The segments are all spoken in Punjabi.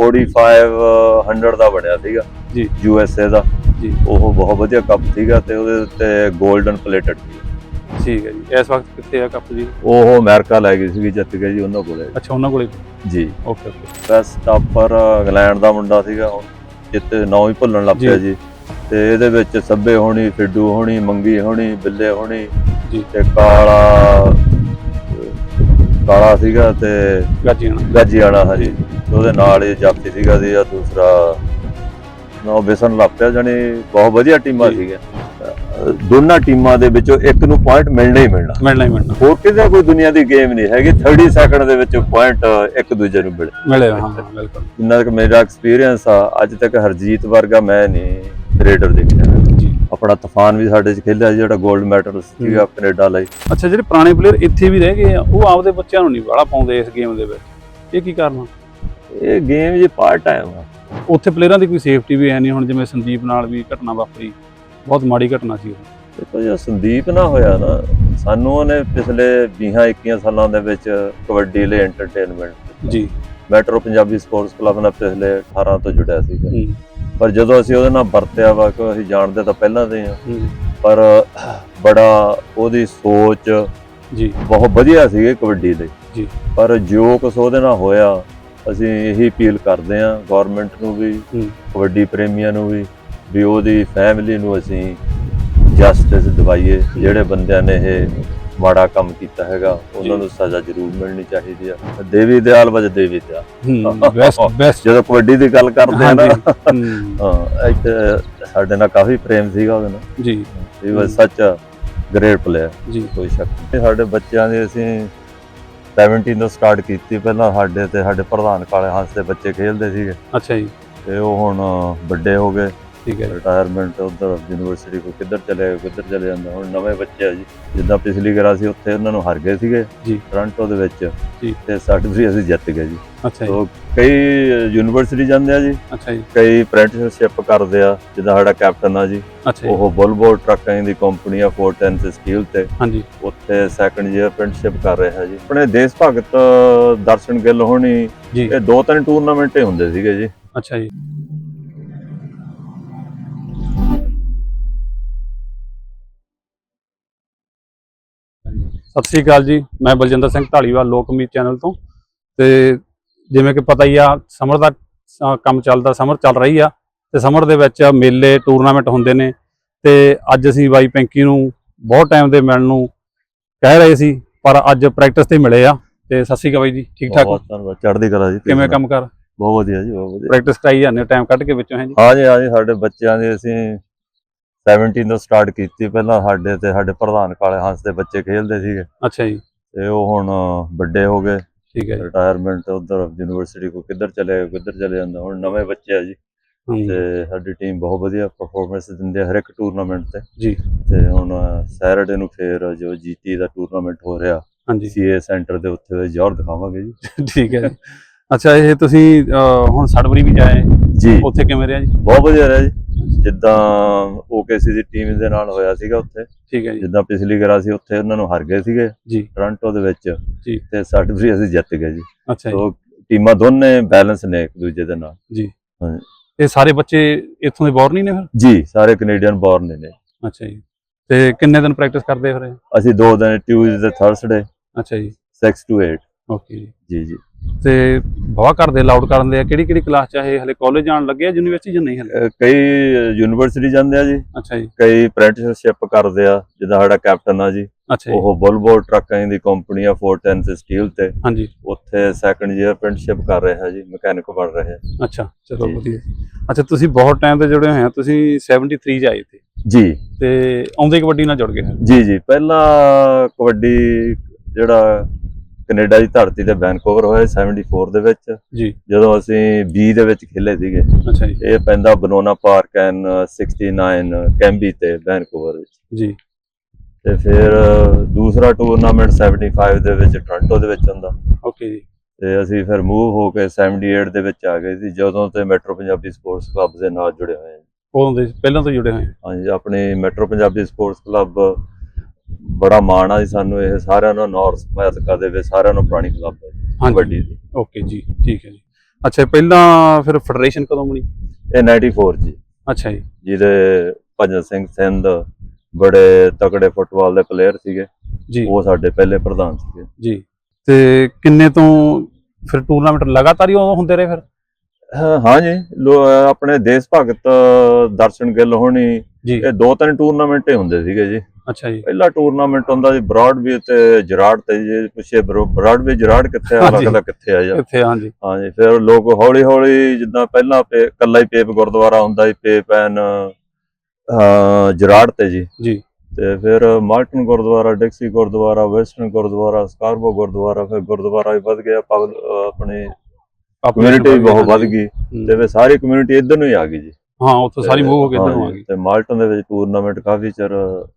4500 ਦਾ ਬਣਿਆ ਸੀਗਾ। ਜੀ। ਯੂ ਐਸ ਏ ਦਾ। ਜੀ। ਉਹ ਬਹੁਤ ਵਧੀਆ ਕੱਪ ਸੀਗਾ ਤੇ ਉਹਦੇ ਉੱਤੇ 골ਡਨ ਪਲੇਟਡ ਸੀ। ਠੀਕ ਹੈ ਜੀ। ਇਸ ਵਕਤ ਕਿੱਥੇ ਆ ਕੱਪ ਜੀ? ਉਹ ਅਮਰੀਕਾ ਲੈ ਗਈ ਸੀਗੀ ਜਿੱਤ ਗਏ ਜੀ ਉਹਨਾਂ ਕੋਲੇ। ਅੱਛਾ ਉਹਨਾਂ ਕੋਲੇ? ਜੀ। Okay okay best topper England ਦਾ ਮੁੰਡਾ ਸੀਗਾ ਹੁਣ ਜਿੱਤੇ ਨਾਂ ਹੀ ਭੁੱਲਣ ਲੱਗ ਪਿਆ ਜੀ। ਜੀ। ਤੇ ਇਹਦੇ ਵਿੱਚ ਸੱਬੇ ਹੋਣੀ ਫਿੱਡੂ ਹੋਣੀ ਮੰਗੀ ਹੋਣੀ ਬਿੱਲੇ ਹੋਣੀ ਜੀ। ਤੇ ਕਾਲਾ ਕਾਲਾ ਸੀਗਾ ਤੇ ਗੱਜੀ ਵਾਲਾ। ਹਰੀ ਤੇ ਉਹਦੇ ਨਾਲ ਹੀ ਜਾਪੀ ਸੀਗਾ ਦੀ ਆ ਦੂਸਰਾ ਨੋ ਬੇਸਨ ਲੱਪਿਆ ਜਾਨੀ ਬਹੁਤ ਵਧੀਆ ਟੀਮਾਂ। ਸੀਗੀਆਂ। ਦੋਨਾਂ ਟੀਮਾਂ ਦੇ ਵਿੱਚੋਂ ਇੱਕ ਨੂੰ ਪੁਆਇੰਟ ਮਿਲਣਾ ਹੀ ਮਿਲਣਾ। ਮਿਲਣਾ ਹੀ ਮਿਲਣਾ। ਹੋਰ ਕਿਸੇ ਕੋਈ ਦੁਨੀਆ ਦੀ ਗੇਮ ਨਹੀਂ ਹੈਗੀ 30 ਸੈਕਿੰਡ ਦੇ ਵਿੱਚ ਪੁਆਇੰਟ ਇੱਕ ਦੂਜੇ ਨੂੰ ਮਿਲੇ। ਮਿਲੇ ਹਾਂ ਬਿਲਕੁਲ। ਜਿੰਨਾ ਕਿ ਮੇਰਾ ਐਕਸਪੀਰੀਅੰਸ ਆ ਅੱਜ ਤੱਕ ਹਰਜੀਤ ਵਰਗਾ ਮੈਂ ਨਹੀਂ ਰੇਡਰ ਦੇਖਿਆ। ਆਪਣਾ ਤੂਫਾਨ ਵੀ ਸਾਡੇ ਚ ਖੇਲਿਆ ਜਿਹੜਾ 골ਡ ਮੈਡਲ ਸੀਗਾ ਕੈਨੇਡਾ ਲਈ। ਅੱਛਾ ਜਿਹੜੇ ਪੁਰਾਣੇ ਪਲੇਅਰ ਇੱਥੇ ਵੀ ਰਹਿ ਗਏ ਆ ਉਹ ਆਪਦੇ ਬੱਚਿਆਂ ਨੂੰ ਨਹੀਂ ਵਾਲਾ ਪਾਉਂਦੇ ਇਸ ਗੇਮ ਦੇ ਵਿੱਚ। ਇਹ ਕੀ ਕਾਰਨ ਇਹ ਗੇਮ ਜੀ ਪਾਰਟ ਟਾਈਮ ਆ। ਉੱਥੇ ਪਲੇਅਰਾਂ ਦੀ ਕੋਈ ਸੇਫਟੀ ਵੀ ਹੈ ਨਹੀਂ ਹੁਣ ਜਿਵੇਂ ਸੰਦੀਪ ਨਾਲ ਵੀ ਘਟਨਾ ਵਾਪਰੀ। ਬਹੁਤ ਮਾੜੀ ਘਟਨਾ ਸੀ ਉਹ। ਦੇਖੋ ਜੇ ਸੰਦੀਪ ਨਾ ਹੋਇਆ ਨਾ ਸਾਨੂੰ ਉਹਨੇ ਪਿਛਲੇ 20 21 ਸਾਲਾਂ ਦੇ ਵਿੱਚ ਕਬੱਡੀ ਲਈ ਐਂਟਰਟੇਨਮੈਂਟ ਜੀ। ਮੈਟਰੋ ਪੰਜਾਬੀ ਸਪੋਰਟਸ ਕਲੱਬ ਨਾਲ ਪਿਛਲੇ 18 ਤੋਂ ਜੁੜਿਆ ਸੀਗਾ। ਹੂੰ, ਪਰ ਜਦੋਂ ਅਸੀਂ ਉਹਦੇ ਨਾਲ ਵਰਤਿਆ ਵਾ ਕਿ ਅਸੀਂ ਜਾਣਦੇ ਤਾਂ ਪਹਿਲਾਂ ਦੇ ਆ ਪਰ ਬੜਾ ਉਹਦੀ ਸੋਚ ਜੀ ਬਹੁਤ ਵਧੀਆ ਸੀਗੀ ਕਬੱਡੀ ਲਈ ਜੀ। ਪਰ ਜੋ ਕੁਛ ਉਹਦੇ ਨਾਲ ਹੋਇਆ ਅਸੀਂ ਇਹੀ ਅਪੀਲ ਕਰਦੇ ਹਾਂ ਗਵਰਨਮੈਂਟ ਨੂੰ ਵੀ। ਕਬੱਡੀ ਪ੍ਰੇਮੀਆਂ ਨੂੰ ਵੀ ਵੀ ਉਹਦੀ ਫੈਮਿਲੀ ਨੂੰ ਅਸੀਂ ਜਸਟਿਸ ਦਿਵਾਈਏ ਜਿਹੜੇ ਬੰਦਿਆਂ ਨੇ ਇਹ ਮਾੜਾ ਕੰਮ ਕੀਤਾ ਹੈਗਾ ਉਹਨਾਂ। ਨੂੰ ਸਜ਼ਾ ਜ਼ਰੂਰ ਮਿਲਣੀ ਚਾਹੀਦੀ ਆ। ਦੇਵੀ ਦਿਆਲ ਵਜ ਦੇਵੀ ਦਿਆਲ। ਬੈਸਟ ਬੈਸਟ ਜਦੋਂ ਕਬੱਡੀ ਦੀ ਗੱਲ ਕਰਦੇ ਆ ਨਾ। ਹੂੰ, ਹਾਂ ਇੱਥੇ ਸਾਡੇ ਨਾਲ ਕਾਫੀ ਪ੍ਰੇਮ ਸੀਗਾ ਉਹਦੇ ਨਾਲ। ਜੀ। ਹੀ ਵਾਸ ਸੱਚ ਗ੍ਰੇਟ ਪਲੇਅਰ ਜੀ। ਕੋਈ ਸ਼ੱਕ ਨਹੀਂ। ਸਾਡੇ ਬੱਚਿਆਂ ਦੇ ਅਸੀਂ 17 ਤੋਂ ਸਟਾਰਟ ਕੀਤੀ ਪਹਿਲਾਂ ਸਾਡੇ ਤੇ ਸਾਡੇ ਪ੍ਰਧਾਨ ਕਾਲੇ ਹੰਸ ਦੇ ਬੱਚੇ ਖੇਡਦੇ ਸੀਗੇ। ਅੱਛਾ ਜੀ। ਤੇ ਉਹ ਹੁਣ ਵੱਡੇ ਹੋ ਗਏ। ਠੀਕ ਹੈ। ਰਿਟਾਇਰਮੈਂਟ ਉਧਰ ਯੂਨੀਵਰਸਿਟੀ ਕੋ ਕਿੱਧਰ ਚਲੇ ਗਏ ਕਿੱਧਰ ਚਲੇ ਜਾਂਦੇ ਹੁਣ ਨਵੇਂ ਬੱਚੇ ਆ ਜੀ। ਜਿੱਦਾਂ ਪਿਛਲੀ ਗਰਾ ਸੀ ਉੱਥੇ ਉਹਨਾਂ ਨੂੰ ਹਾਰ ਗਏ ਸੀਗੇ ਜੀ। ਟੋਰਾਂਟੋ ਦੇ ਵਿੱਚ। ਜੀ। ਤੇ ਸਾਡੇ ਵੀ ਅਸੀਂ ਜਿੱਤ ਗਏ ਜੀ। ਅੱਛਾ ਜੀ। ਕਈ ਯੂਨੀਵਰਸਿਟੀ ਜਾਂਦੇ ਆ ਜੀ। ਅੱਛਾ ਜੀ। ਕਈ ਅਪ੍ਰੈਂਟਿਸਸ਼ਿਪ ਕਰਦੇ ਆ ਜਿੱਦਾਂ ਸਾਡਾ ਕੈਪਟਨ ਆ ਜੀ। ਉਹ ਬੁਲਬੋ ਟਰੱਕਾਂ ਦੀ ਕੰਪਨੀ ਆ 410 ਤੇ ਸਟੀਲ ਤੇ। ਹਾਂਜੀ। ਉੱਥੇ ਸੈਕੰਡ ਈਅਰ ਅਪ੍ਰੈਂਟਿਸਸ਼ਿਪ ਕਰ ਰਿਹਾ ਜੀ। ਆਪਣੇ ਦੇਸ਼ ਭਗਤ ਦਰਸ਼ਨ ਗਿੱਲ ਹੋਣੀ ਇਹ ਦੋ ਤਿੰਨ ਟੂਰਨਾਮੈਂਟ ਹੀ ਹੁੰਦੇ ਸੀਗੇ ਜੀ। ਅੱਛਾ ਜੀ। ਸਤਿ ਸ੍ਰੀ ਅਕਾਲ ਜੀ ਮੈਂ ਬਲਜਿੰਦਰ ਸਿੰਘ ਢਾਲੀਵਾਲ ਲੋਕ ਉਮੀਦ ਚੈਨਲ ਤੋਂ। ਤੇ ਜਿਵੇਂ ਕਿ ਪਤਾ ਹੀ ਆ ਸਮਰ ਦਾ ਕੰਮ ਚੱਲਦਾ ਸਮਰ ਚੱਲ ਰਹੀ ਆ। ਤੇ ਸਮਰ ਦੇ ਵਿੱਚ ਮੇਲੇ ਟੂਰਨਾਮੈਂਟ ਹੁੰਦੇ ਨੇ। ਤੇ ਅੱਜ ਅਸੀਂ ਬਾਈ ਪੈਂਕੀ ਨੂੰ ਬਹੁਤ ਟਾਈਮ ਦੇ ਮਿਲਣ ਨੂੰ ਕਹਿ ਰਹੇ ਸੀ ਪਰ ਅੱਜ ਪ੍ਰੈਕਟਿਸ ਤੇ ਮਿਲੇ ਆ। ਤੇ ਸਤਿ ਸ੍ਰੀ ਅਕਾਲ ਬਾਈ ਜੀ ਠੀਕ ਠਾਕ ਹੋ? ਬਹੁਤ ਧੰਨਵਾਦ ਚੜ੍ਹਦੀ ਕਲਾ ਜੀ। ਕਿਵੇਂ ਕੰਮ ਕਰ? ਬਹੁਤ ਵਧੀਆ ਜੀ ਬਹੁਤ ਵਧੀਆ। ਪ੍ਰੈਕਟਿਸ ਕਰਾਈ ਜਾਂਦੇ ਟਾਈਮ ਕੱਢ ਕੇ ਵਿੱਚੋਂ ਹੈ ਜੀ? ਹਾਂ ਜੀ ਹਾਂ ਜੀ ਸਾਡੇ ਬੱਚਿਆਂ ਦੇ ਅਸੀਂ 17 ਤੋਂ ਸਟਾਰਟ ਕੀਤੀ ਪਹਿਲਾਂ ਸਾਡੇ ਤੇ ਸਾਡੇ ਪ੍ਰਧਾਨ ਕਾਲੇ ਹੰਸ ਦੇ ਬੱਚੇ ਖੇਡਦੇ ਸੀਗੇ। ਅੱਛਾ ਜੀ। ਤੇ ਉਹ ਹੁਣ ਵੱਡੇ ਹੋ ਗਏ। ਠੀਕ ਹੈ ਜੀ। ਰਿਟਾਇਰਮੈਂਟ ਉਧਰ ਯੂਨੀਵਰਸਿਟੀ ਕੋ ਕਿੱਧਰ ਚਲੇ ਗਏ ਕਿੱਧਰ ਚਲੇ ਜਾਂਦੇ ਹੁਣ ਨਵੇਂ ਬੱਚੇ ਆ ਜੀ। ਤੇ ਸਾਡੀ ਟੀਮ ਬਹੁਤ ਵਧੀਆ ਪਰਫਾਰਮੈਂਸ ਦਿੰਦੇ ਹਰ ਇੱਕ ਟੂਰਨਾਮੈਂਟ ਤੇ। ਜੀ। ਤੇ ਹੁਣ ਸੈਟਰਡੇ ਨੂੰ ਫੇਰ ਜੋ ਜੀਟੀ ਦਾ ਟੂਰਨਾਮੈਂਟ ਹੋ ਰਿਹਾ ਹਾਂਜੀ। ਸੀਏ ਸੈਂਟਰ ਦੇ ਉੱਤੇ ਜ਼ੋਰ ਦਿਖਾਵਾਂਗੇ ਜੀ। ਠੀਕ ਹੈ ਜੀ। ਅੱਛਾ ਇਹ ਤੁਸੀਂ ਹੁਣ ਸੜਵਰੀ ਵੀ ਜਾਏ। ਜੀ। ਉੱਥੇ ਕਿਵੇਂ ਰਿਹਾ ਜੀ? ਬਹੁਤ ਵਧੀਆ ਰਿਹਾ ਜੀ। ਜਿੱਦਾਂ ਓਕੇਸੀ ਦੀ ਟੀਮ ਦੇ ਨਾਲ ਹੋਇਆ ਸੀਗਾ ਉੱਥੇ ਠੀਕ ਹੈ ਜੀ। ਜਿੱਦਾਂ ਪਿਛਲੀ ਗਰਾ ਸੀ ਉੱਥੇ ਉਹਨਾਂ ਨੂੰ ਹਾਰ ਗਏ ਸੀਗੇ ਜੀ। ਟੋਰਾਂਟੋ ਦੇ ਵਿੱਚ ਜੀ। ਤੇ ਸਾਡੇ ਵੀ ਅਸੀਂ ਜਿੱਤ ਗਏ ਜੀ। ਅੱਛਾ ਜੀ। ਟੀਮਾਂ ਦੋਨੇ ਬੈਲੈਂਸ ਨੇ ਇੱਕ ਦੂਜੇ ਦੇ ਨਾਲ। ਇਹ ਸਾਰੇ ਬੱਚੇ ਇੱਥੋਂ ਦੇ ਬੌਰ ਨਹੀਂ ਨੇ ਫਿਰ? ਜੀ ਸਾਰੇ ਕੈਨੇਡੀਅਨ ਬੋਰਨ ਨੇ। ਅੱਛਾ ਜੀ। ਤੇ ਕਿੰਨੇ ਦਿਨ ਪ੍ਰੈਕਟਿਸ ਕਰਦੇ ਫਿਰ? ਅਸੀਂ ਦੋ ਦਿਨ ਟਿਊਜ਼ਡੇ ਥਰਸਡੇ ਅੱਛਾ ਜੀ। 6 to 8 ਓਕੇ ਜੀ। ਜੀ ਜੀ। ਤੇ ਭਵਾ ਕਰਦੇ ਲਾਊਡ ਕਰਨ ਦੇ ਆ। ਕਿਹੜੀ ਕਿਹੜੀ ਕਲਾਸ ਚ ਆ ਇਹ? ਹਲੇ ਕਾਲਜ ਜਾਣ ਲੱਗੇ ਆ ਯੂਨੀਵਰਸਿਟੀ ਜਾਂ ਨਹੀਂ ਹਲੇ? ਅਹ ਕਈ ਯੂਨੀਵਰਸਿਟੀ ਜਾਂਦੇ ਆ ਜੀ। ਅੱਛਾ ਜੀ। ਕਈ ਅਪ੍ਰੈਂਟਿਸਸ਼ਿਪ ਕਰਦੇ ਆ ਜਿੱਦਾਂ ਸਾਡਾ ਕੈਪਟਨ ਆ ਜੀ। ਅੱਛਾ ਜੀ। ਉਹ ਬੁਲਬੋ ਟਰੱਕਾਂ ਦੀ ਕੰਪਨੀ ਆ 410 ਤੇ ਸਟੀਲ ਤੇ। ਹਾਂਜੀ। ਉੱਥੇ ਸੈਕੰਡ ਈਅਰ ਅਪ੍ਰੈਂਟਿਸਸ਼ਿਪ ਕਰ ਰਿਹਾ ਜੀ ਮਕੈਨਿਕ ਬਣ ਰਿਹਾ। ਅੱਛਾ ਚਲੋ ਜੀ। ਵਧੀਆ। ਅੱਛਾ ਤੁਸੀਂ ਬਹੁਤ ਟਾਈਮ ਤੇ ਜੁੜੇ ਹੋਏ ਆ। ਤੁਸੀਂ 73 ਚ ਆਏ ਤੇ ਜੀ। ਤੇ ਆਉਂਦੇ ਕਬੱਡੀ ਨਾਲ ਜੁੜ ਗਏ। ਜੀ ਜੀ। ਪਹਿਲਾਂ ਕਬੱਡੀ ਜਿਹੜਾ ਕੈਨੇਡਾ ਦੀ ਧਰਤੀ ਤੇ ਵੈਨਕੂਵਰ ਹੋਇਆ 74 ਦੇ ਵਿੱਚ। ਜੀ। ਜਦੋਂ ਅਸੀਂ 20 ਦੇ ਵਿੱਚ ਖੇਲੇ ਸੀਗੇ। ਅੱਛਾ ਜੀ। ਇਹ ਪੈਂਦਾ ਬਨੋਨਾ ਪਾਰਕ ਐਨ 69 ਕੈਂਬੀ ਤੇ ਵੈਨਕੂਵਰ ਵਿੱਚ। ਜੀ। ਤੇ ਫਿਰ ਦੂਸਰਾ ਟੂਰਨਾਮੈਂਟ 75 ਦੇ ਵਿੱਚ ਟੋਰਾਂਟੋ ਦੇ ਵਿੱਚ ਹੁੰਦਾ। ਓਕੇ ਜੀ। ਤੇ ਅਸੀਂ ਫਿਰ ਮੂਵ ਹੋ ਕੇ 78 ਦੇ ਵਿੱਚ ਆ ਗਏ ਸੀ ਜਦੋਂ ਤੇ ਮੈਟਰੋ ਪੰਜਾਬੀ ਸਪੋਰਟਸ ਕਲੱਬ ਦੇ ਨਾਲ ਜੁੜੇ ਹੋਏ ਹਾਂ ਉਦੋਂ ਦੇ ਪਹਿਲਾਂ ਤੋਂ ਜੁੜੇ ਹੋਏ ਆ। ਹਾਂਜੀ ਆਪਣੀ ਮੈਟਰੋ ਪੰਜਾਬੀ ਸਪੋਰਟਸ ਕਲੱਬ ਬੜਾ ਮਾਣ ਆ ਜੀ ਸਾਨੂੰ ਇਹ ਸਾਰਿਆਂ ਨੂੰ ਨਾਰਥ ਮੈਥਕਾ ਦੇ ਵਿੱਚ ਸਾਰਿਆਂ ਨੂੰ ਪੁਰਾਣੀ ਕਲੱਬ ਹੈ ਕਬੱਡੀ ਦੀ। ਓਕੇ ਜੀ ਠੀਕ ਹੈ ਜੀ। ਅੱਛਾ ਪਹਿਲਾਂ ਫਿਰ ਫੈਡਰੇਸ਼ਨ ਕਦੋਂ ਬਣੀ? ਇਹ 94 ਜੀ। ਅੱਛਾ ਜੀ। ਜਿਹਦੇ ਭਜਨ ਸਿੰਘ ਸਿੰਧ ਬੜੇ ਤਕੜੇ ਫੁੱਟਬਾਲ ਦੇ ਪਲੇਅਰ ਸੀਗੇ। ਜੀ। ਉਹ ਸਾਡੇ ਪਹਿਲੇ ਪ੍ਰਧਾਨ ਸੀਗੇ। ਜੀ। ਤੇ ਕਿੰਨੇ ਤੋਂ ਫਿਰ ਟੂਰਨਾਮੈਂਟ ਲਗਾਤਾਰ ਹੀ ਹੁੰਦੇ ਰਹੇ ਫਿਰ? ਹਾਂ ਜੀ। ਆਪਣੇ ਦੇਸ਼ ਭਗਤ ਦਰਸ਼ਨ ਗਿੱਲ ਹੋਣੀ ਜੀ। ਇਹ ਦੋ ਤਿੰਨ ਟੂਰਨਾਮੈਂਟ ਹੀ ਹੁੰਦੇ ਸੀਗੇ ਜੀ। ਅੱਛਾ ਜੀ। ਪਹਿਲਾ ਟੂਰਨਾਮੈਂਟ ਹੁੰਦਾ ਸੀ ਬਰਾਡਵੇ ਤੇ ਜਰਾੜ ਤੇ ਜੀ ਪੁੱਛੇ ਬਰਾਡਵੇ ਜਰਾੜ ਕਿੱਥੇ ਆ। ਲੱਗਦਾ ਕਿੱਥੇ ਆ ਜੀ? ਇੱਥੇ ਹਾਂਜੀ ਹਾਂਜੀ ਫਿਰ ਲੋਕ ਹੌਲੀ ਹੌਲੀ ਜਿੱਦਾਂ ਪਹਿਲਾਂ ਇਕੱਲਾ ਹੀ ਪੇਪ ਗੁਰਦੁਆਰਾ ਹੁੰਦਾ ਸੀ ਪੇਪ ਐਨ ਜਰਾੜ ਤੇ ਜੀ। ਜੀ। ਤੇ ਫਿਰ Malton gurdwara Dixie gurdwara Western gurdwara Scarborough gurdwara ਫਿਰ ਗੁਰਦੁਆਰਾ ਵੀ ਵੱਧ ਗਿਆ ਆਪਣੇ ਕਮਿਊਨਿਟੀ ਬਹੁਤ ਵੱਧ ਗਈ। ਹੂੰ। ਤੇ ਫਿਰ ਸਾਰੀ ਕਮਿਊਨਿਟੀ ਇੱਧਰ ਨੂੰ ਹੀ ਆ ਗਈ ਜੀ। ਹਾਂ ਉੱਥੇ ਸਾਰੀ ਮੂਵ ਹੋ ਕੇ ਇੱਧਰ ਨੂੰ ਆ ਗਈ ਤੇ ਮਾਲਟਨ ਦੇ ਵਿੱਚ ਟੂਰਨਾਮੈਂਟ ਕਾਫੀ ਚਿਰ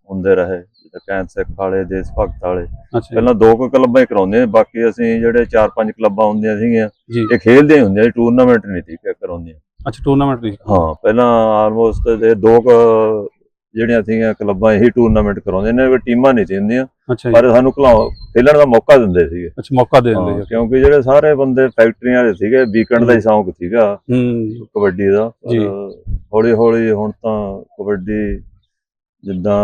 ਹੁੰਦੇ ਰਹੇ ਜਿੱਦਾਂ ਕੈਂਟ ਸਿੱਖ ਵਾਲੇ ਦੇਸ਼ ਭਗਤ ਵਾਲੇ। ਅੱਛਾ। ਪਹਿਲਾਂ ਦੋ ਕੁ ਕਲੱਬਾਂ ਹੀ ਕਰਾਉਂਦੇ ਸੀ, ਬਾਕੀ ਅਸੀਂ ਜਿਹੜੇ ਚਾਰ ਪੰਜ ਕਲੱਬਾਂ ਹੁੰਦੀਆਂ ਸੀਗੀਆਂ ਜੀ। ਇਹ ਖੇਡਦੇ ਹੀ ਹੁੰਦੀਆਂ ਟੂਰਨਾਮੈਂਟ ਨਹੀਂ ਸੀ ਕਿ ਕਰਾਉਂਦੀਆਂ। ਅੱਛਾ ਟੂਰਨਾਮੈਂਟ ਦੀ ਹਾਂ ਪਹਿਲਾਂ ਆਲਮੋਸਟ ਇਹ ਦੋ ਕੁ ਜਿਹੜੀਆਂ ਸੀਗੀਆਂ ਕਲੱਬਾਂ ਇਹੀ ਟੂਰਨਾਮੈਂਟ ਕਰਾਉਂਦੇ ਨੇ ਕੋਈ ਟੀਮਾਂ ਨਹੀਂ ਅੱਛਾ ਜੀ। ਪਰ ਸਾਨੂੰ ਖਿਲਾਉ ਖੇਲਣ ਦਾ ਮੌਕਾ ਦਿੰਦੇ ਸੀਗੇ। ਅੱਛਾ ਮੌਕਾ ਦੇ ਦਿੰਦੇ ਜੀ। ਕਿਉਂਕਿ ਜਿਹੜੇ ਸਾਰੇ ਬੰਦੇ ਫੈਕਟਰੀਆਂ ਦੇ ਸੀਗੇ ਵੀਕਐਂਡ ਦਾ ਹੀ ਸ਼ੌਂਕ ਸੀਗਾ ਹੂੰ। ਕਬੱਡੀ ਦਾ। ਹੌਲੀ ਹੌਲੀ ਹੁਣ ਤਾਂ ਕਬੱਡੀ ਜਿੱਦਾਂ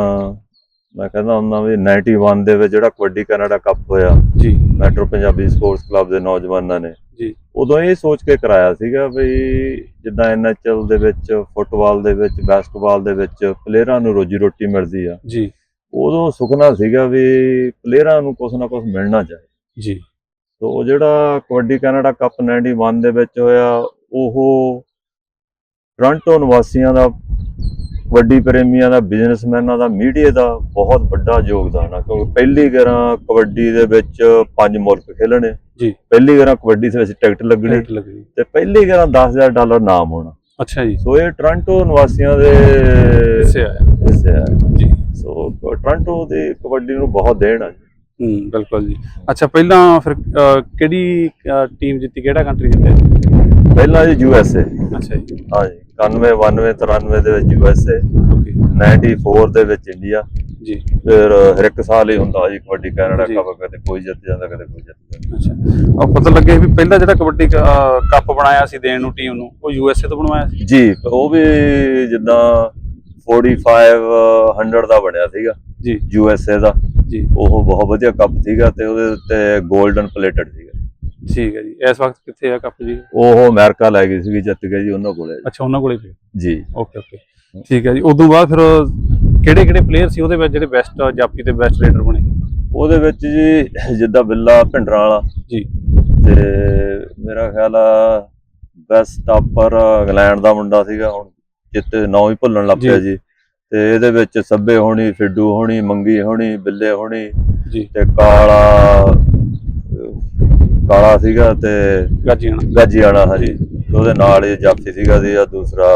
ਮੈਂ ਕਹਿੰਦਾ ਹੁੰਦਾ ਵੀ 91 ਦੇ ਵਿੱਚ ਜਿਹੜਾ ਕਬੱਡੀ ਕੈਨੇਡਾ ਕੱਪ ਹੋਇਆ ਜੀ। ਮੈਟਰੋ ਪੰਜਾਬੀ ਸਪੋਰਟਸ ਕਲੱਬ ਦੇ ਨੌਜਵਾਨਾਂ ਨੇ ਜੀ। ਉਦੋਂ ਇਹ ਸੋਚ ਕੇ ਕਰਾਇਆ ਸੀਗਾ ਵੀ ਜਿੱਦਾਂ ਐਨਐਚਐਲ ਦੇ ਵਿੱਚ ਫੁੱਟਬਾਲ ਦੇ ਵਿੱਚ ਬਾਸਕਟਬਾਲ ਦੇ ਵਿੱਚ ਪਲੇਅਰਾਂ ਨੂੰ ਰੋਜੀ ਰੋਟੀ ਮਿਲਦੀ ਆ। ਜੀ। ਉਦੋਂ ਸੁਪਨਾ ਸੀਗਾ ਵੀ ਪਲੇਅਰਾਂ ਨੂੰ ਕੁਛ ਨਾ ਕੁਛ ਮਿਲਣਾ ਚਾਹੀਦਾ। ਜੀ। ਸੋ ਉਹ ਜਿਹੜਾ ਕਬੱਡੀ ਕੈਨੇਡਾ ਕੱਪ 91 ਦੇ ਵਿੱਚ ਹੋਇਆ ਉਹ ਟੋਰਾਂਟੋ ਨਿਵਾਸੀਆਂ ਦਾ ਕਬੱਡੀ ਪ੍ਰੇਮੀਆਂ ਦਾ ਬਿਜ਼ਨਸਮੈਨਾਂ ਦਾ ਮੀਡੀਆ ਦਾ ਬਹੁਤ ਵੱਡਾ ਯੋਗਦਾਨ ਆ ਕਿਉਂਕਿ ਪਹਿਲੀ ਗਰਾਂ ਕਬੱਡੀ ਦੇ ਵਿੱਚ ਪੰਜ ਮੁਲਕ ਖੇਲਣੇ। ਜੀ। ਪਹਿਲੀ ਗਰਾਂ ਕਬੱਡੀ ਦੇ ਵਿੱਚ ਟਿਕਟ ਲੱਗਣੀ। ਤੇ ਪਹਿਲੀ ਗਰਾਂ 10000 ਡਾਲਰ ਨਾਮ ਹੋਣਾ। ਅੱਛਾ ਜੀ। ਸੋ ਇਹ ਟੋਰਾਂਟੋ ਨਿਵਾਸੀਆਂ ਦੇ ਆਇਆ ਹਿੱਸੇ ਆ। ਜੀ। ਸੋ ਟੋਰਾਂਟੋ ਦੇ ਕਬੱਡੀ ਨੂੰ ਬਹੁਤ ਦੇਣ ਆ ਹੂੰ ਬਿਲਕੁਲ ਜੀ। ਅੱਛਾ ਪਹਿਲਾਂ ਫਿਰ ਕਿਹੜੀ ਟੀਮ ਜਿੱਤੀ? ਕਿਹੜਾ ਕੰਟਰੀ ਜਿੱਤਿਆ? ਪਹਿਲਾਂ ਜੀ ਯੂ ਐਸ ਏ ਅੱਛਾ ਜੀ। ਹਾਂਜੀ 91 92 93 ਦੇ ਵਿੱਚ ਯੂ ਐਸ ਏ ਓਕੇ 94 ਦੇ ਵਿੱਚ ਇੰਡੀਆ ਜੀ। ਫਿਰ ਹਰ ਇੱਕ ਸਾਲ ਹੀ ਹੁੰਦਾ ਜੀ ਕਬੱਡੀ ਕੈਨੇਡਾ। ਕੱਪ ਕਦੇ ਕੋਈ ਜਿੱਤ ਜਾਂਦਾ ਕਦੇ ਕੋਈ ਜਿੱਤ ਜਾਂਦਾ। ਅੱਛਾ। ਆ ਪਤਾ ਲੱਗਿਆ ਵੀ ਪਹਿਲਾਂ ਜਿਹੜਾ ਕਬੱਡੀ ਕੱਪ ਬਣਾਇਆ ਸੀ ਦੇਣ ਨੂੰ ਟੀਮ ਨੂੰ ਉਹ ਯੂ ਐਸ ਏ ਤੋਂ ਬਣਵਾਇਆ ਸੀ? ਜੀ ਉਹ ਵੀ ਜਿੱਦਾਂ 4500 ਦਾ ਬਣਿਆ ਸੀਗਾ। ਜੀ। ਯੂ ਐਸ ਏ ਦਾ। ਜੀ। ਉਹ ਬਹੁਤ ਵਧੀਆ ਕੱਪ ਸੀਗਾ ਤੇ ਉਹਦੇ ਉੱਤੇ 골ਡਨ ਪਲੇਟਡ ਸੀਗਾ। ਠੀਕ ਹੈ ਜੀ। ਇਸ ਵਕਤ ਕਿੱਥੇ ਆ ਕੱਪ ਜੀ? ਉਹ ਅਮਰੀਕਾ ਲੈ ਗਈ ਸੀਗੀ ਜਿੱਤ ਗਏ ਜੀ ਉਹਨਾਂ ਕੋਲੇ। ਅੱਛਾ ਉਹਨਾਂ ਕੋਲੇ ਪਿਆ ਜੀ। Okay okay. ਠੀਕ ਹੈ ਜੀ। ਉਦੋਂ ਬਾਅਦ ਫਿਰ ਕਿਹੜੇ ਕਿਹੜੇ ਪਲੇਅਰ ਸੀ ਉਹਦੇ ਵਿੱਚ ਜਿਹੜੇ ਬੈਸਟ ਜਾਪੀ ਤੇ ਬੈਸਟ ਰੇਡਰ ਬਣੇ? ਉਹਦੇ ਵਿੱਚ ਜੀ ਜਿੱਦਾਂ ਬਿੱਲਾ ਭਿੰਡਰਾਂ ਵਾਲਾ। ਜੀ। ਤੇ ਮੇਰਾ ਖਿਆਲ ਆ ਬੈਸਟ ਟਾਪਰ ਇੰਗਲੈਂਡ ਦਾ ਮੁੰਡਾ ਸੀਗਾ ਹੁਣ ਜਿੱਤੇ ਨਾਂ ਹੀ ਭੁੱਲਣ ਲੱਗ ਪਿਆ ਜੀ। ਤੇ ਇਹਦੇ ਵਿੱਚ ਸੱਬੇ ਹੋਣੀ ਫਿੱਡੂ ਹੋਣੀ ਮੰਗੀ ਹੋਣੀ ਬਿੱਲੇ ਹੋਣੀ ਜੀ। ਤੇ ਕਾਲਾ ਕਾਲਾ ਸੀਗਾ ਤੇ ਗਾਜੀ ਵਾਲਾ ਤੇ ਉਹਦੇ ਨਾਲ ਹੀ ਜਾਫੀ ਸੀਗਾ ਦੀ ਆ ਦੂਸਰਾ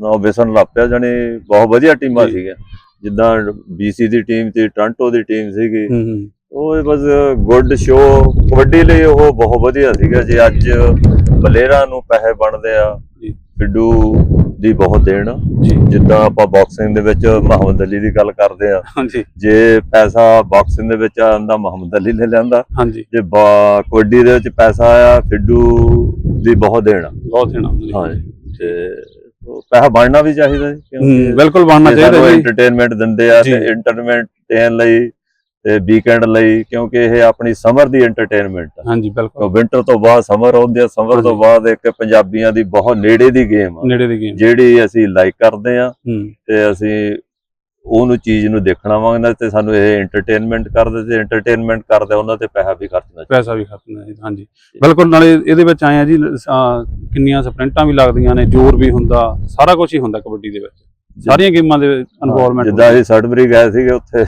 ਨਾ ਵਿਸਨ ਲੱਪਿਆ ਜਾਨੀ ਬਹੁਤ ਵਧੀਆ ਟੀਮਾਂ। ਸੀਗੀਆਂ। ਜਿੱਦਾਂ BC ਦੀ ਟੀਮ ਤੇ ਟੋਰਾਂਟੋ ਦੀ ਟੀਮ ਸੀਗੀ। ਉਹ ਬਸ ਗੁੱਡ ਸ਼ੋ ਕਬੱਡੀ ਲਈ ਉਹ ਬਹੁਤ ਵਧੀਆ ਸੀਗਾ। ਜੇ ਅੱਜ ਬਲੇਰਾਂ ਨੂੰ ਪੈਸੇ ਬਣਦੇ ਆ। ਫਿੱਡੂ ਦੀ ਬਹੁਤ ਦੇਣ। ਆ। ਜਿੱਦਾਂ ਆਪਾਂ ਬਾਕਸਿੰਗ ਦੇ ਵਿੱਚ ਮੁਹੰਮਦ ਅਲੀ ਦੀ ਗੱਲ ਕਰਦੇ ਆ ਹਾਂਜੀ। ਜੇ ਪੈਸਾ ਬਾਕਸਿੰਗ ਦੇ ਵਿੱਚ ਆਂਦਾ ਮੁਹੰਮਦ ਅਲੀ ਨੇ ਹਾਂਜੀ। ਜੇ ਕਬੱਡੀ ਦੇ ਵਿੱਚ ਪੈਸਾ ਆਇਆ ਫਿੱਡੂ ਦੀ ਬਹੁਤ ਦੇਣ। ਆ। ਬਹੁਤ ਦੇਣਾ ਹਾਂ ਤੇ ਪੈਸਾ ਬਣਨਾ ਵੀ ਚਾਹੀਦਾ ਜੀ ਹੂੰ ਬਿਲਕੁਲ ਬਣਨਾ ਚਾਹੀਦਾ ਜੀ। ਐਂਟਰਟੇਨਮੈਂਟ ਦਿੰਦੇ ਆ। ਤੇ ਐਂਟਰਟੇਨਮੈਂਟ ਦੇਣ ਲਈ ਤੇ ਵੀਕਐਂਡ ਲਈ ਕਿਉਂਕਿ ਇਹ ਆਪਣੀ ਸਮਰ ਦੀ ਐਂਟਰਟੇਨਮੈਂਟ ਆ। ਹਾਂਜੀ ਬਿਲਕੁਲ। ਵਿੰਟਰ ਤੋਂ ਬਾਅਦ ਸਮਰ ਆਉਂਦੀ ਆ ਸਮਰ ਤੋਂ। ਬਾਅਦ ਇੱਕ ਪੰਜਾਬੀਆਂ ਦੀ ਬਹੁਤ ਨੇੜੇ ਦੀ ਗੇਮ ਆ। ਨੇੜੇ ਦੀ ਗੇਮ ਜਿਹੜੀ ਅਸੀਂ ਲਾਈਕ ਕਰਦੇ ਆ ਤੇ ਅਸੀਂ ਉਹਨੂੰ ਚੀਜ਼ ਨੂੰ ਦੇਖਣਾ ਮੰਗਦਾ ਤੇ ਸਾਨੂੰ ਇਹ ਐਂਟਰਟੇਨਮੈਂਟ ਕਰਦੇ ਤੇ ਐਂਟਰਟੇਨਮੈਂਟ ਕਰਦੇ ਉਹਨਾਂ ਤੇ ਪੈਸਾ ਵੀ ਖਰਚਣਾ ਪੈਸਾ ਵੀ ਖਰਚਣਾ ਹਾਂਜੀ। ਬਿਲਕੁਲ ਨਾਲੇ ਇਹਦੇ ਵਿੱਚ ਆਏ ਆ ਜੀ ਕਿੰਨੀਆਂ ਸਪ੍ਰਿੰਟਾਂ ਵੀ ਲੱਗਦੀਆਂ ਨੇ ਜ਼ੋਰ ਵੀ ਹੁੰਦਾ ਸਾਰਾ ਕੁਝ ਹੀ ਹੁੰਦਾ ਕਬੱਡੀ ਦੇ ਵਿੱਚ। ਸਾਰੀਆਂ ਗੇਮਾਂ ਦੇ ਇਨਵੋਲਵਮੈਂਟ ਜਿੱਦਾਂ ਅਸੀਂ ਸੜਬਰੀ ਗਏ ਸੀਗੇ ਉੱਥੇ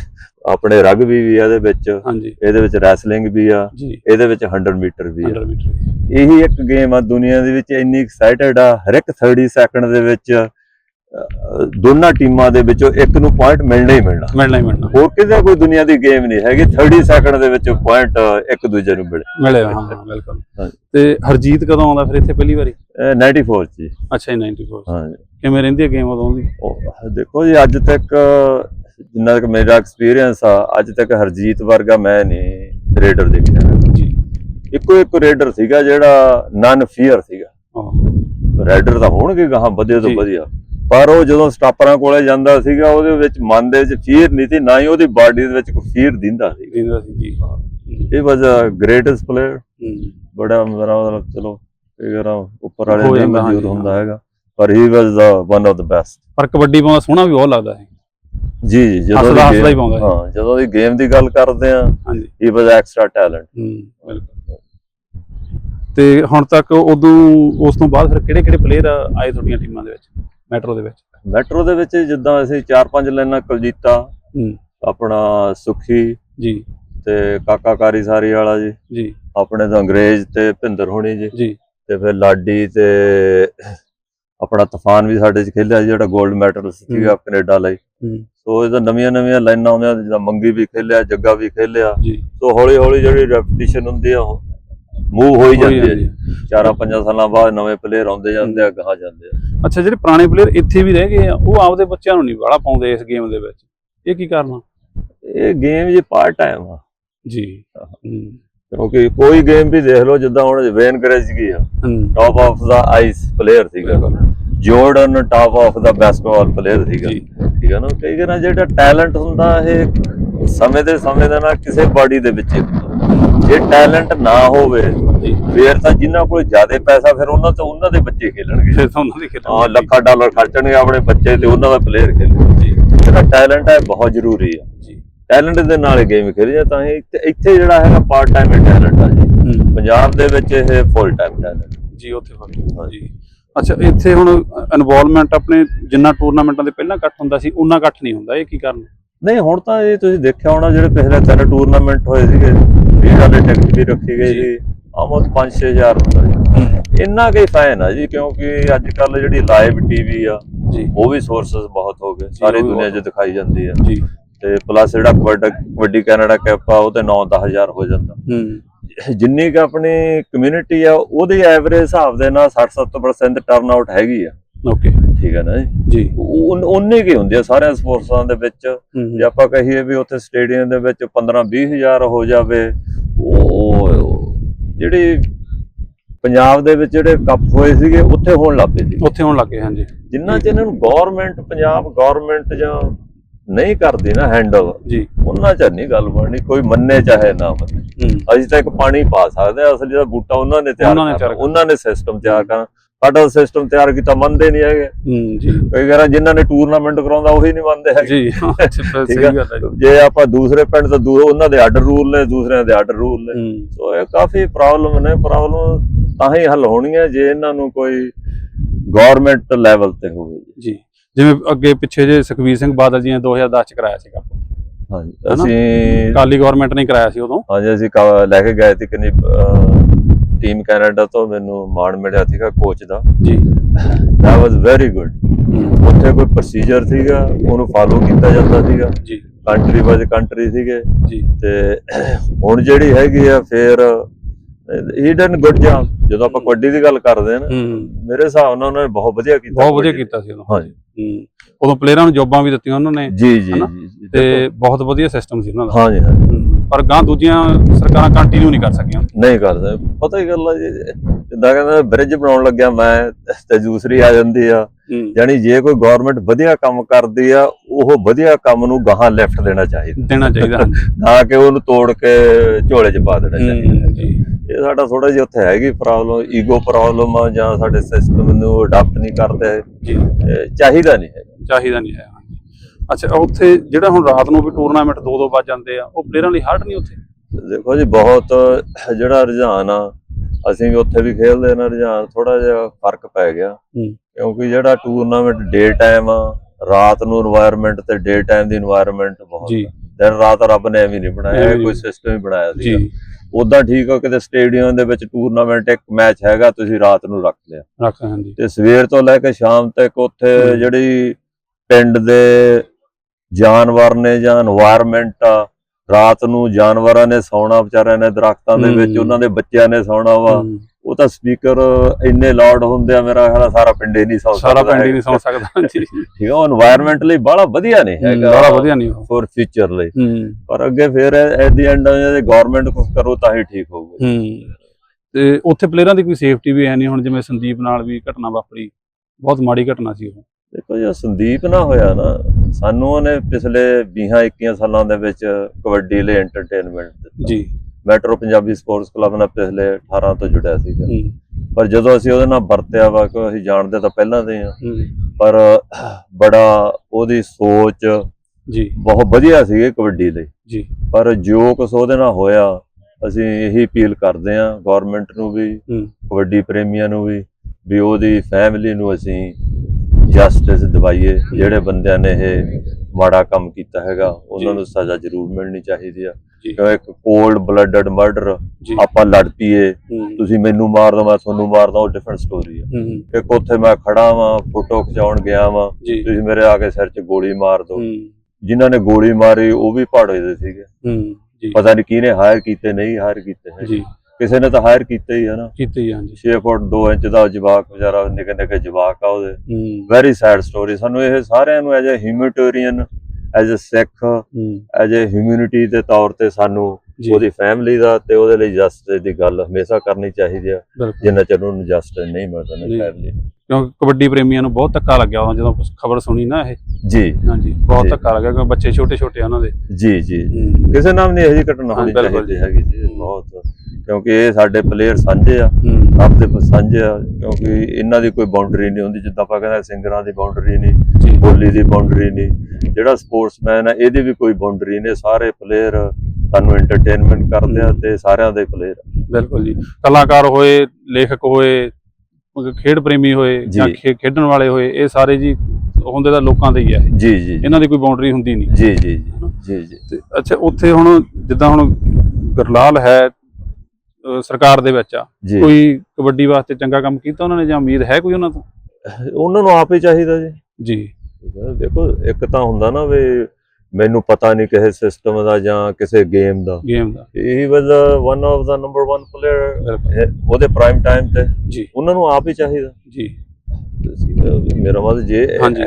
ਆਪਣੇ ਰਗਬੀ ਵੀ ਆ ਇਹਦੇ ਵਿੱਚ। ਹਾਂਜੀ। ਇਹਦੇ ਵਿੱਚ ਰੈਸਲਿੰਗ ਵੀ ਆ। ਇਹਦੇ ਵਿੱਚ 100 ਮੀਟਰ ਵੀ ਆ। 100 ਮੀਟਰ ਇਹੀ ਇੱਕ ਗੇਮ ਆ ਦੁਨੀਆ ਦੇ ਵਿੱਚ ਇੰਨੀ ਐਕਸਾਈਟਡ ਆ ਹਰ ਇੱਕ 30 ਸੈਕਿੰਡ ਦੇ ਵਿੱਚ ਦੋਨਾਂ ਟੀਮਾਂ ਦੇ ਵਿੱਚੋਂ ਇੱਕ ਨੂੰ ਪੁਆਇੰਟ ਮਿਲਣਾ ਹੀ ਮਿਲਣਾ। ਮਿਲਣਾ ਹੀ ਮਿਲਣਾ। ਹੋਰ ਕਿਸੇ ਕੋਈ ਦੁਨੀਆ ਦੀ ਗੇਮ ਨਹੀਂ ਹੈਗੀ 30 ਸੈਕਿੰਡ ਦੇ ਵਿੱਚ ਪੁਆਇੰਟ ਇੱਕ ਦੂਜੇ ਨੂੰ ਮਿਲੇ। ਮਿਲੇ ਹਾਂ ਬਿਲਕੁਲ। ਤੇ ਹਰਜੀਤ ਕਦੋਂ ਆਉਂਦਾ ਫਿਰ ਇੱਥੇ ਪਹਿਲੀ ਵਾਰੀ? ਇਹ 94 ਚ ਜੀ। ਅੱਛਾ ਜੀ 94 ਹਾਂ ਕਿਵੇਂ ਰਹਿੰਦੀ ਹੈ ਗੇਮ ਉਦੋਂ ਦੀ? ਦੇਖੋ ਜੀ ਅੱਜ ਤੱਕ ਜਿੰਨਾ ਤੱਕ ਮੇਰਾ ਐਕਸਪੀਰੀਅੰਸ ਆ ਅੱਜ ਤੱਕ ਹਰਜੀਤ ਵਰਗਾ ਮੈਂ ਨਹੀਂ ਰੇਡਰ ਦੇਖਿਆ। ਜੀ। ਇੱਕੋ ਇੱਕ ਰੇਡਰ ਸੀਗਾ ਜਿਹੜਾ ਨਨ ਫੀਅਰ ਸੀਗਾ। ਹਾਂ। ਰੈਡਰ ਤਾਂ ਹੋਣਗੇ ਗਾਹਾਂ ਵਧੀਆ ਤੋਂ। ਵਧੀਆ। ਪਰ ਉਹ ਜਦੋਂ ਸਟਾਪਰਾਂ ਕੋਲੇ ਜਾਂਦਾ ਸੀਗਾ ਉਹਦੇ ਵਿੱਚ ਮਨ ਦੇ ਵਿੱਚ ਫੀਅਰ ਨਹੀਂ ਸੀ ਨਾ ਹੀ ਉਹਦੀ ਬਾਡੀ ਦੇ ਵਿੱਚ ਕੋਈ ਫੀਅਰ ਦਿੰਦਾ ਸੀ। ਦਿੰਦਾ ਸੀ ਜੀ। ਇਹ ਵਾਸ ਅ ਗ੍ਰੇਟੈਸਟ ਪਲੇਅਰ ਬੜਾ ਮੇਰਾ ਮਤਲਬ ਚਲੋ ਇਹ ਕਰਾਂ ਉੱਪਰ ਵਾਲੇ ਨਹੀਂ ਜਾਂਦਾ, ਮੌਜੂਦ ਹੁੰਦਾ। ਹੈਗਾ। ਪਰ he was the one of the best ਪਰ ਕਬੱਡੀ ਪਾਉਂਦਾ ਸੋਹਣਾ ਵੀ ਬਹੁਤ ਲੱਗਦਾ ਹੈ। ਜੀ ਜੀ ਜਦੋਂ ਹੱਸਦਾ- ਹੱਸਦਾ ਹੀ ਪਾਉਂਦਾ। ਹਾਂ ਜਦੋਂ ਦੀ ਗੇਮ ਦੀ ਗੱਲ ਕਰਦੇ ਆ ਹਾਂਜੀ। ਹੀ ਵਾਸ ਐਕਸਟਰਾ ਟੈਲੈਂਟ ਹੂੰ ਬਿਲਕੁਲ। ਤੇ ਹੁਣ ਤੱਕ ਉਦੋਂ ਉਸ ਤੋਂ ਬਾਅਦ ਫਿਰ ਕਿਹੜੇ ਕਿਹੜੇ ਪਲੇਅਰ ਆਏ ਤੁਹਾਡੀਆਂ ਟੀਮਾਂ ਦੇ ਵਿੱਚ ਮੈਟਰੋ ਦੇ ਵਿੱਚ? ਮੈਟਰੋ ਦੇ ਵਿੱਚ ਜਿੱਦਾਂ ਅਸੀਂ ਚਾਰ ਪੰਜ ਲਾਈਨਾਂ ਕੁਲਜੀਤਾ ਹੂੰ। ਆਪਣਾ ਸੁਖੀ ਜੀ। ਤੇ ਕਾਕਾ ਕਾਰੀ ਸਾਰੀ ਵਾਲਾ ਜੀ। ਜੀ। ਆਪਣੇ ਤੋਂ ਅੰਗਰੇਜ਼ ਤੇ ਭਿੰਦਰ ਹੋਣੀ ਜੀ। ਜੀ। ਤੇ ਫਿਰ ਲਾਡੀ ਤੇ ਆਪਣਾ ਤੂਫਾਨ ਵੀ ਸਾਡੇ ਚ ਖੇਲਿਆ ਜਿਹੜਾ 골ਡ ਮੈਡਲ ਸੀਗਾ ਕੈਨੇਡਾ ਲਈ। ਸੋ ਇਹਦਾ ਨਵੀਆਂ ਨਵੀਆਂ ਲਾਈਨਾਂ ਆਉਂਦੀਆਂ ਜਿੱਦਾਂ ਮੰਗੀ ਵੀ ਖੇਲਿਆ ਜੱਗਾ ਵੀ ਖੇਲਿਆ। ਸੋ ਹੌਲੀ ਹੌਲੀ ਜਿਹੜੀ ਰੈਪੀਟੀਸ਼ਨ ਹੁੰਦੀ ਆ ਉਹ ਮੂਵ ਹੋਈ ਜਾਂਦੀ ਹੈ ਜੀ। ਚਾਰਾਂ ਪੰਜਾਂ ਸਾਲਾਂ ਬਾਅਦ ਨਵੇਂ ਪਲੇਅਰ ਆਉਂਦੇ ਜਾਂਦੇ ਆ ਗਾਹਾਂ ਜਾਂਦੇ ਆ। ਅੱਛਾ ਜਿਹੜੇ ਪੁਰਾਣੇ ਪਲੇਅਰ ਇੱਥੇ ਵੀ ਰਹਿ ਗਏ ਆ ਉਹ ਆਪਦੇ ਬੱਚਿਆਂ ਨੂੰ ਨਹੀਂ ਵਾਲਾ ਪਾਉਂਦੇ ਇਸ ਗੇਮ ਦੇ ਵਿੱਚ। ਇਹ ਕੀ ਕਾਰਨ ਆ? ਇਹ ਗੇਮ ਜੀ ਪਾਰਟ ਟਾਈਮ ਆ। ਜੀ। ਕਿਉਂਕਿ ਕੋਈ ਗੇਮ ਵੀ ਦੇਖ ਲਓ ਜਿੱਦਾਂ ਹੁਣ ਵੇਨ ਗ੍ਰੇਜ ਕੀ ਆ। Top of the ice player ਸੀਗਾ। Jordan top of the basketball player ਸੀਗਾ। ਜੀ। ਠੀਕ ਹੈ ਨਾ? ਕਈ ਵਾਰ ਜਿਹੜਾ ਟੈਲੈਂਟ ਹੁੰਦਾ ਇਹ ਸਮੇਂ ਦੇ ਸਮੇਂ ਦੇ ਨਾਲ ਕਿਸੇ ਬਾਡੀ ਦੇ ਵਿੱਚ ਹੀ। ਜੇ ਟੈਲੈਂਟ ਨਾ ਹੋਵੇ ਫੇਰ ਤਾਂ ਜਿਨ੍ਹਾਂ ਕੋਲ ਜ਼ਿਆਦਾ ਪੈਸਾ ਫਿਰ ਉਹਨਾਂ ਤੋਂ ਉਹਨਾਂ ਦੇ ਬੱਚੇ ਖੇਲਣਗੇ। ਫਿਰ ਉਹਨਾਂ ਦੀ ਖੇਡ ਹਾਂ ਲੱਖਾਂ ਡਾਲਰ ਖਰਚਣਗੇ ਆਪਣੇ ਬੱਚੇ ਤੇ ਉਹਨਾਂ ਦਾ ਪਲੇਅਰ ਖੇਲਣਗੇ। ਜੀ। ਜਿਹੜਾ ਟੈਲੈਂਟ ਹੈ ਬਹੁਤ ਜ਼ਰੂਰੀ ਆ। ਜੀ। ਟੈਲੈਂਟ ਦੇ ਨਾਲ ਗੇਮ ਜਾ ਤਾਂ ਇਹ ਇੱਥੇ ਜਿਹੜਾ ਹੈਗਾ ਪਾਰਟ ਟਾਈਮ ਟੈਲੈਂਟ ਆ ਜੀ। ਹੂੰ। ਪੰਜਾਬ ਦੇ ਵਿੱਚ ਇਹ ਫੁੱਲ ਟਾਈਮ ਟੈਲੈਂਟ ਜੀ ਉੱਥੇ ਫ਼ਰਕ ਜੀ। ਅੱਛਾ ਇੱਥੇ ਹੁਣ ਇਨਵੋਲਵਮੈਂਟ ਆਪਣੇ ਜਿੰਨਾ ਟੂਰਨਾਮੈਂਟਾਂ ਦੇ ਪਹਿਲਾਂ ਇਕੱਠ ਹੁੰਦਾ ਸੀ ਉਹਨਾਂ ਇਕੱਠ ਨਹੀਂ ਹੁੰਦਾ ਇਹ ਕੀ ਕਾਰਨ? ਨਹੀਂ ਹੁਣ ਤਾਂ ਇਹ ਤੁਸੀਂ ਦੇਖਿਆ ਹੋਣਾ ਜਿਹੜੇ ਪਿਛਲੇ ਤਿੰਨ ਟੂਰਨਾਮੈਂਟ ਹੋਏ ਸੀਗੇ ਭੀੜ ਵਾਲੇ ਟਿਕਟ ਵੀ ਰੱਖੀ ਗਈ। ਸੀ ਆਲਮੋਸਟ 5-6000 ਹੁੰਦਾ ਜੀ ਇੰਨਾ ਕੁ ਫਾਇਨ ਆ ਜੀ ਕਿਉਂਕਿ ਅੱਜ ਕੱਲ ਜਿਹੜੀ ਲਾਈਵ ਟੀਵੀ ਆ ਜੀ। ਉਹ ਵੀ ਸੋਰਸਸ ਬਹੁਤ ਹੋ ਗਏ ਸਾਰੀ ਦੁਨੀਆ 'ਚ ਦਿਖਾਈ ਜਾਂਦੀ ਆ। ਜੀ। ਤੇ ਪਲੱਸ ਜਿਹੜਾ ਕਬੱਡੀ ਕੈਨੇਡਾ ਕੱਪ ਆ ਉਹ ਤੇ 9-10000 ਹੋ ਜਾਂਦਾ। ਹੂੰ। ਜਿੰਨੀ ਕੁ ਆਪਣੀ ਕਮਿਊਨਿਟੀ ਆ ਉਹਦੇ ਐਵਰੇਜ ਹਿਸਾਬ ਦੇ ਨਾਲ 60-70% ਟਰਨ ਆਊਟ ਹੈਗੀ ਆ। ਓਕੇ ਠੀਕ ਹੈ ਨਾ ਜੀ? ਜੀ। ਉਹ- ਉਨੇ ਕੀ ਹੁੰਦੇ ਆ ਸਾਰਿਆਂ ਸਪੋਰਟਸਾਂ ਦੇ ਵਿੱਚ ਜੇ ਆਪਾਂ ਕਹੀਏ ਵੀ ਉੱਥੇ ਸਟੇਡੀਅਮ ਦੇ ਵਿੱਚ 15-20 ਹਜ਼ਾਰ ਹੋ ਜਾਵੇ ਉਹ ਜਿਹੜੀ ਪੰਜਾਬ ਦੇ ਵਿੱਚ ਜਿਹੜੇ ਕੱਪ ਹੋਏ ਸੀਗੇ ਉੱਥੇ ਹੋਣ ਲੱਗ ਸੀ। ਉੱਥੇ ਹੋਣ ਲੱਗੇ ਹਾਂਜੀ। ਜਿੰਨਾ ਚ ਇਹਨਾਂ ਨੂੰ ਗਵਰਨਮੈਂਟ ਪੰਜਾਬ ਗਵਰਨਮੈਂਟ ਜਾਂ ਨਹੀਂ ਕਰਦੀ ਨਾ ਹੈਂਡਲ ਜੀ। ਉਹਨਾਂ ਚ ਨਹੀਂ ਗੱਲ ਬਣਨੀ ਕੋਈ ਮੰਨੇ ਚਾਹੇ ਨਾ ਮੰਨੇ। ਅਸੀਂ ਤਾਂ ਇੱਕ ਪਾਣੀ ਪਾ ਸਕਦੇ ਆ ਅਸਲੀ ਦਾ ਬੂਟਾ ਉਹਨਾਂ ਨੇ ਤਿਆਰ ਉਹਨਾਂ ਨੇ ਕਰਨਾ। ਤਿਆਰ ਕਰਨਾ। ਉਹਨਾਂ ਨੇ ਸਿਸਟਮ ਤਿਆਰ ਕਰਨਾ। ਸਾਡਾ ਸਿਸਟਮ ਤਿਆਰ ਕੀਤਾ ਮੰਨਦੇ ਨਹੀਂ ਹੈਗੇ। ਹੂੰ ਜੀ। ਕਈ ਵਾਰ ਜਿਨ੍ਹਾਂ ਨੇ ਟੂਰਨਾਮੈਂਟ ਕਰਾਉਂਦਾ ਉਹੀ ਨਹੀਂ ਮੰਨਦੇ ਹੈਗੇ। ਜੀ ਸਹੀ। ਗੱਲ ਹੈ ਜੀ। ਆਪਾਂ ਦੂਸਰੇ ਪਿੰਡ ਤੋਂ ਦੂਰ ਉਹਨਾਂ ਦੇ ਆਰਡਰ ਰੂਲ ਨੇ ਦੂਸਰਿਆਂ ਦੇ ਆਰਡਰ ਰੂਲ ਨੇ। ਸੋ ਇਹ ਕਾਫੀ ਪ੍ਰੋਬਲਮ ਨੇ ਪ੍ਰੋਬਲਮ ਤਾਂ ਹੀ ਹੱਲ ਹੋਣੀ ਹੈ ਜੇ ਇਹਨਾਂ ਨੂੰ ਕੋਈ ਗਵਰਨਮੈਂਟ ਲੈਵਲ ਤੇ ਹੋਵੇ। ਜੀ। ਜਿਵੇਂ ਅੱਗੇ ਪਿੱਛੇ ਜੇ ਸੁਖਵੀਰ ਸਿੰਘ ਬਾਦਲ ਜੀ ਨੇ 2010 ਚ ਕਰਾਇਆ ਸੀ ਕੱਪ ਹਾਂਜੀ? ਅਸੀਂ ਕਾਲੀ ਗਵਰਨਮੈਂਟ ਨੇ ਕਰਾਇਆ ਸੀ ਉਦੋਂ। ਹਾਂਜੀ ਅਸੀਂ ਲੈ ਕੇ ਗਏ ਸੀ ਕਿੰਨੀ ਟੀਮ ਕੈਨੇਡਾ ਤੋਂ ਮੈਨੂੰ ਮਾਣ ਮਿਲਿਆ ਸੀਗਾ ਕੋਚ ਦਾ। ਜੀ। That ਵਾਸ ਵੈਰੀ ਗੁੱਡ ਹੂੰ, ਉੱਥੇ ਕੋਈ ਪ੍ਰੋਸੀਜਰ ਸੀਗਾ ਉਹਨੂੰ ਫਾਲੋ ਕੀਤਾ ਜਾਂਦਾ ਸੀਗਾ। ਜੀ। ਕੰਟਰੀ ਵਾਜ ਕੰਟਰੀ ਸੀਗੇ। ਜੀ। ਤੇ ਹੁਣ ਜਿਹੜੀ ਹੈਗੀ ਆ ਫੇਰ ਹੀ ਡਨ ਗੁੱਡ ਜੌਬ ਜਦੋਂ ਆਪਾਂ ਕਬੱਡੀ ਦੀ ਗੱਲ ਕਰਦੇ ਆ ਨਾ ਮੇਰੇ ਹਿਸਾਬ ਨਾਲ ਉਹਨਾਂ ਨੇ ਬਹੁਤ ਵਧੀਆ ਕੀਤਾ ਬਹੁਤ ਵਧੀਆ। ਕੀਤਾ ਸੀ ਉਦੋਂ ਹਾਂਜੀ। ਉਦੋਂ ਪਲੇਅਰਾਂ ਨੂੰ ਜੌਬਾਂ ਵੀ ਦਿੱਤੀਆਂ ਉਹਨਾਂ ਨੇ ਜੀ ਜੀ ਤੇ ਬਹੁਤ ਵਧੀਆ ਸਿਸਟਮ ਸੀ ਉਹਨਾਂ ਦਾ। ਹਾਂਜੀ ਹਾਂਜੀ। ਪਰ ਗਾਂ ਦੂਜੀਆਂ ਸਰਕਾਰਾਂ ਕੰਟੀਨਿਊ ਨਹੀਂ ਕਰ ਸਕੀਆਂ। ਨਹੀਂ ਕਰਦੇ। ਪਤਾ ਹੀ ਗੱਲ ਆ ਜੀ ਜਿੱਦਾਂ ਕਹਿੰਦਾ ਬ੍ਰਿਜ ਬਣਾਉਣ ਲੱਗਿਆ ਮੈਂ ਤੇ ਦੂਸਰੀ ਆ ਜਾਂਦੀ ਆ। ਯਾਨੀ ਜੇ ਕੋਈ ਗਵਰਨਮੈਂਟ ਵਧੀਆ ਕੰਮ ਕਰਦੀ ਆ ਉਹ ਵਧੀਆ ਕੰਮ ਨੂੰ ਗਾਹਾਂ ਲੈਫਟ ਦੇਣਾ ਚਾਹੀਦਾ। ਦੇਣਾ ਚਾਹੀਦਾ ਨਾ ਕਿ ਉਹਨੂੰ ਤੋੜ ਕੇ ਝੋਲੇ 'ਚ ਪਾ ਦੇਣਾ ਚਾਹੀਦਾ। ਜੀ। ਇਹ ਸਾਡਾ ਥੋੜਾ ਜਿਹਾ ਉੱਥੇ ਹੈਗੀ ਪ੍ਰੋਬਲਮ ਈਗੋ ਪ੍ਰੋਬਲਮ ਆ ਜਾਂ ਸਾਡੇ ਸਿਸਟਮ ਨੂੰ ਅਡਾਪਟ ਨਹੀਂ ਕਰਦੇ ਚਾਹੀਦਾ ਨਹੀਂ ਹੈ ਚਾਹੀਦਾ ਨਹੀਂ ਹੈ ਅੱਛਾ ਉੱਥੇ ਜਿਹੜਾ ਹੁਣ ਰਾਤ ਨੂੰ ਵੀ ਟੂਰਨਾਮੈਂਟ 2-2 ਵੱਜ ਜਾਂਦੇ ਆ ਉਹ ਪਲੇਅਰਾਂ ਲਈ ਹਾਰਡ ਨਹੀਂ ਉੱਥੇ? ਦੇਖੋ ਜੀ ਬਹੁਤ ਜਿਹੜਾ ਰੁਝਾਨ ਆ ਅਸੀਂ ਵੀ ਉੱਥੇ ਵੀ ਖੇਲਦੇ ਨਾ ਰੁਝਾਨ ਥੋੜਾ ਜਿਹਾ ਫ਼ਰਕ ਪੈ ਗਿਆ। ਕਿਉਂਕਿ ਜਿਹੜਾ ਟੂਰਨਾਮੈਂਟ ਡੇ ਟਾਈਮ ਆ ਰਾਤ ਨੂੰ এনवायरमेंट ਤੇ ਡੇ ਟਾਈਮ ਦੀ এনवायरमेंट ਬਹੁਤ ਦਿਨ ਰਾਤ ਰੱਬ ਨੇ ਐਵੇਂ ਨਹੀਂ ਬਣਾਇਆ ਕੋਈ ਸਿਸਟਮ ਹੀ ਬਣਾਇਆ ਸੀ ਉਦਾਂ ਠੀਕ ਆ ਕਿਤੇ ਸਟੇਡੀਅਮ ਦੇ ਵਿੱਚ ਟੂਰਨਾਮੈਂਟ ਇੱਕ ਮੈਚ ਹੈਗਾ ਤੁਸੀਂ ਰਾਤ ਨੂੰ ਰੱਖ ਲਿਆ। ਰੱਖ ਹਾਂਜੀ। ਤੇ ਸਵੇਰ ਤੋਂ ਲੈ ਕੇ ਸ਼ਾਮ ਤੱਕ ਉੱਥੇ ਜਿਹੜੀ ਪਿੰਡ ਦੇ ਜਾਨਵਰ ਨੇ ਜਾਂ এনवायरमेंट ਆ ਰਾਤ ਨੂੰ ਜਾਨਵਰਾਂ ਨੇ ਸੌਣਾ ਵਿਚਾਰਿਆਂ ਨੇ ਦਰਖਤਾਂ ਦੇ ਵਿੱਚ ਉਹਨਾਂ ਦੇ ਬੱਚਿਆਂ ਨੇ ਸੌਣਾ ਵਾ। ਉਹ ਤਾਂ ਸਪੀਕਰ ਇੰਨੇ ਲਾਊਡ ਹੁੰਦੇ ਆ ਮੇਰਾ ਖਿਆਲ ਸਾਰਾ ਪਿੰਡ ਹੀ ਨਹੀਂ ਸੌਂ ਸਕਦਾ ਸਾਰਾ ਪਿੰਡ ਹੀ ਨਹੀਂ ਸੌਂ ਸਕਦਾ ਜੀ ਠੀਕ এনवायरमेंट ਲਈ ਬੜਾ ਵਧੀਆ ਨਹੀਂ ਬੜਾ ਵਧੀਆ ਨਹੀਂ ਫੋਰ ਫਿਊਚਰ ਲਈ। ਪਰ ਅੱਗੇ ਫਿਰ ਐਟ ਦੀ ਐਂਡ ਜੇ ਗਵਰਨਮੈਂਟ ਕੁਝ ਕਰੋ ਤਾਂ ਹੀ ਠੀਕ ਹੋਊਗਾ। ਤੇ ਉੱਥੇ ਪਲੇਅਰਾਂ ਦੀ ਕੋਈ ਸੇਫਟੀ ਵੀ ਹੈ ਨਹੀਂ ਹੁਣ ਜਿਵੇਂ ਸੰਦੀਪ ਨਾਲ ਵੀ ਘਟਨਾ ਵਾਪਰੀ ਬਹੁਤ ਮਾੜੀ ਘਟਨਾ ਸੀ ਉਹ। ਦੇਖੋ ਜੇ ਸੰਦੀਪ ਨਾ ਹੋਇਆ ਨਾ ਸਾਨੂੰ ਉਹਨੇ ਪਿਛਲੇ 20 21 ਸਾਲਾਂ ਦੇ ਵਿੱਚ ਕਬੱਡੀ ਲਈ ਐਂਟਰਟੇਨਮੈਂਟ ਜੀ। ਮੈਟਰੋ ਪੰਜਾਬੀ ਸਪੋਰਟਸ ਕਲੱਬ ਨਾਲ ਪਿਛਲੇ 18 ਤੋਂ ਜੁੜਿਆ ਸੀਗਾ। ਪਰ ਜਦੋਂ ਅਸੀਂ ਉਹਦੇ ਨਾਲ ਵਰਤਿਆ ਵਾ ਕਿ ਅਸੀਂ ਜਾਣਦੇ ਤਾਂ ਪਹਿਲਾਂ ਦੇ ਆ। ਪਰ ਬੜਾ ਉਹਦੀ ਸੋਚ ਜੀ। ਬਹੁਤ ਵਧੀਆ ਸੀਗੀ ਕਬੱਡੀ ਲਈ। ਜੀ। ਪਰ ਜੋ ਕੁਛ ਉਹਦੇ ਨਾਲ ਹੋਇਆ ਅਸੀਂ ਇਹੀ ਅਪੀਲ ਕਰਦੇ ਹਾਂ ਗਵਰਨਮੈਂਟ ਨੂੰ ਵੀ ਕਬੱਡੀ ਪ੍ਰੇਮੀਆਂ ਨੂੰ ਵੀ ਵੀ ਉਹਦੀ ਫੈਮਿਲੀ ਨੂੰ ਅਸੀਂ ਜਸਟਿਸ ਦਿਵਾਈਏ ਜਿਹੜੇ ਬੰਦਿਆਂ ਨੇ ਇਹ ਮਾੜਾ ਕੰਮ ਕੀਤਾ ਹੈਗਾ ਉਹਨਾਂ। ਨੂੰ ਸਜ਼ਾ ਜ਼ਰੂਰ ਮਿਲਣੀ ਚਾਹੀਦੀ ਆ। ਕਿਉਂ ਇੱਕ ਕੋਲਡ ਬਲੱਡਡ ਮਰਡਰ ਆਪਾਂ ਲੜ ਪਈਏ ਤੁਸੀਂ ਮੈਨੂੰ ਮਾਰ ਦੋ ਮੈਂ ਤੁਹਾਨੂੰ ਮਾਰਦਾ ਉਹ ਡਿਫਰੈਂਟ ਸਟੋਰੀ ਆ। ਇੱਕ ਉੱਥੇ ਮੈਂ ਖੜਾ ਵਾਂ ਫੋਟੋ ਖਿਚਾਉਣ ਗਿਆ ਵਾਂ ਤੁਸੀਂ ਮੇਰੇ ਆ ਕੇ ਸਿਰ 'ਚ ਗੋਲੀ ਮਾਰ ਦੋ ਜਿਨ੍ਹਾਂ ਨੇ ਗੋਲੀ ਮਾਰੀ ਉਹ ਵੀ ਭਾੜੇ ਦੇ ਸੀਗੇ। ਪਤਾ ਨਹੀਂ ਕਿਹਨੇ ਹਾਇਰ ਕੀਤੇ ਨਹੀਂ ਹਾਇਰ ਕੀਤੇ ਹੈ ਜੀ। ਕਿਸੇ ਨੇ ਤਾਂ ਹਾਇਰ ਕੀਤੇ ਹੀ ਆ ਨਾ। ਕੀਤੇ ਹੀ ਹਾਂਜੀ। 6 ਫੁੱਟ 2 ਇੰਚ ਦਾ ਜਵਾਕ ਵਿਚਾਰਾ ਨਿੱਕੇ ਨਿੱਕੇ ਜਵਾਕ ਆ ਉਹਦੇ। ਹੂੰ। ਵੈਰੀ ਸੈਡ ਸਟੋਰੀ ਸਾਨੂੰ ਇਹ ਸਾਰਿਆਂ ਨੂੰ as a humanitarian as a Sikh ਹੂੰ। ਐਜ਼ ਅ ਹਿਊਮੈਨਿਟੀ ਦੇ ਤੌਰ ਤੇ ਸਾਨੂੰ ਉਹਦੀ ਫੈਮਿਲੀ ਦਾ ਤੇ ਉਹਦੇ ਲਈ ਜਸਟਿਸ ਦੀ ਗੱਲ ਹਮੇਸ਼ਾ ਕਰਨੀ ਚਾਹੀਦੀ ਆ। ਜਿੰਨਾ ਚਿਰ ਉਹਨੂੰ ਜਸਟਿਸ ਨਹੀਂ ਮਿਲਦਾ ਨਾ। ਫੈਮਿਲੀ ਕਿਉਂਕਿ ਕਬੱਡੀ ਪ੍ਰੇਮੀਆਂ ਨੂੰ ਬਹੁਤ ਧੱਕਾ ਲੱਗਿਆ ਉਦੋਂ ਜਦੋਂ ਖਬਰ ਸੁਣੀ ਨਾ ਇਹ। ਜੀ। ਹਾਂਜੀ ਬਹੁਤ। ਧੱਕਾ ਲੱਗਿਆ ਕਿਉਂਕਿ ਬੱਚੇ ਛੋਟੇ ਛੋਟੇ ਆ ਉਹਨਾਂ ਦੇ। ਜੀ ਜੀ। ਹੂੰ। ਕਿਸੇ ਵੀ ਨਹੀਂ ਇਹੋ ਜਿਹੀ ਘਟਨਾ ਹਾਂ, ਹੋਣੀ ਚਾਹੀਦੀ ਹੈਗੀ ਜੀ। ਬਹੁਤ। ਕਿਉਂਕਿ ਇਹ ਸਾਡੇ ਪਲੇਅਰ ਸਾਂਝੇ ਆ ਸਭ ਦੇ ਸਾਂਝੇ ਆ ਕਿਉਂਕਿ ਇਹਨਾਂ ਦੀ ਕੋਈ ਬਾਉਂਡਰੀ ਨਹੀਂ ਹੁੰਦੀ ਜਿੱਦਾਂ ਆਪਾਂ ਕਹਿੰਦੇ ਸਿੰਗਰਾਂ ਦੀ ਬਾਉਂਡਰੀ ਨਹੀਂ ਬੋਲੀ ਦੀ ਬਾਉਂਡਰੀ ਨਹੀਂ ਜਿਹੜਾ ਸਪੋਰਟਸਮੈਨ ਹੈ ਇਹਦੀ ਵੀ ਕੋਈ ਬਾਉਂਡਰੀ ਨਹੀਂ ਸਾਰੇ ਪਲੇਅਰ ਸਾਨੂੰ ਐਂਟਰਟੇਨਮੈਂਟ ਕਰਦੇ ਆ। ਤੇ ਸਾਰਿਆਂ ਦੇ ਪਲੇਅਰ ਬਿਲਕੁਲ ਜੀ। ਕਲਾਕਾਰ ਹੋਏ ਲੇਖਕ ਹੋਏ ਖੇਡ ਪ੍ਰੇਮੀ ਹੋਏ ਜਾਂ। ਖੇਡਣ ਵਾਲੇ ਹੋਏ ਇਹ ਸਾਰੇ ਜੀ ਹੁੰਦੇ ਤਾਂ ਲੋਕਾਂ ਦੇ ਹੀ ਆ ਜੀ ਜੀ ਇਹਨਾਂ ਦੀ ਕੋਈ ਬਾਉਂਡਰੀ ਹੁੰਦੀ ਨਹੀਂ। ਜੀ ਜੀ ਜੀ ਜੀ ਅੱਛਾ ਉੱਥੇ ਹੁਣ ਜਿੱਦਾਂ ਹੁਣ ਗਰਲਾਲ ਹੈ ਸਰਕਾਰ ਦੇ ਵਿੱਚ ਆ। ਜੀ। ਕੋਈ ਕਬੱਡੀ ਵਾਸਤੇ ਚੰਗਾ ਕੰਮ ਕੀਤਾ ਉਹਨਾਂ ਨੇ ਜਾਂ ਉਮੀਦ ਹੈ ਕੋਈ ਉਹਨਾਂ ਤੋਂ? ਉਹਨਾਂ ਨੂੰ ਆਪ ਚਾਹੀਦਾ ਜੀ। ਜੀ। ਦੇਖੋ ਇੱਕ ਤਾਂ ਹੁੰਦਾ ਨਾ ਵੀ ਮੈਨੂੰ ਪਤਾ ਨਹੀਂ ਕਿਸੇ ਸਿਸਟਮ ਦਾ ਜਾਂ ਕਿਸੇ ਗੇਮ ਦਾ। Game the. He was one of the number 1 player ਬਿਲਕੁਲ। ਉਹਦੇ ਪ੍ਰਾਈਮ ਟਾਈਮ ਤੇ। ਜੀ। ਉਹਨਾਂ ਨੂੰ ਆਪ ਹੀ ਚਾਹੀਦਾ। ਜੀ। ਮੇਰਾ ਮਤਲਬ ਜੇ ਹਾਂਜੀ।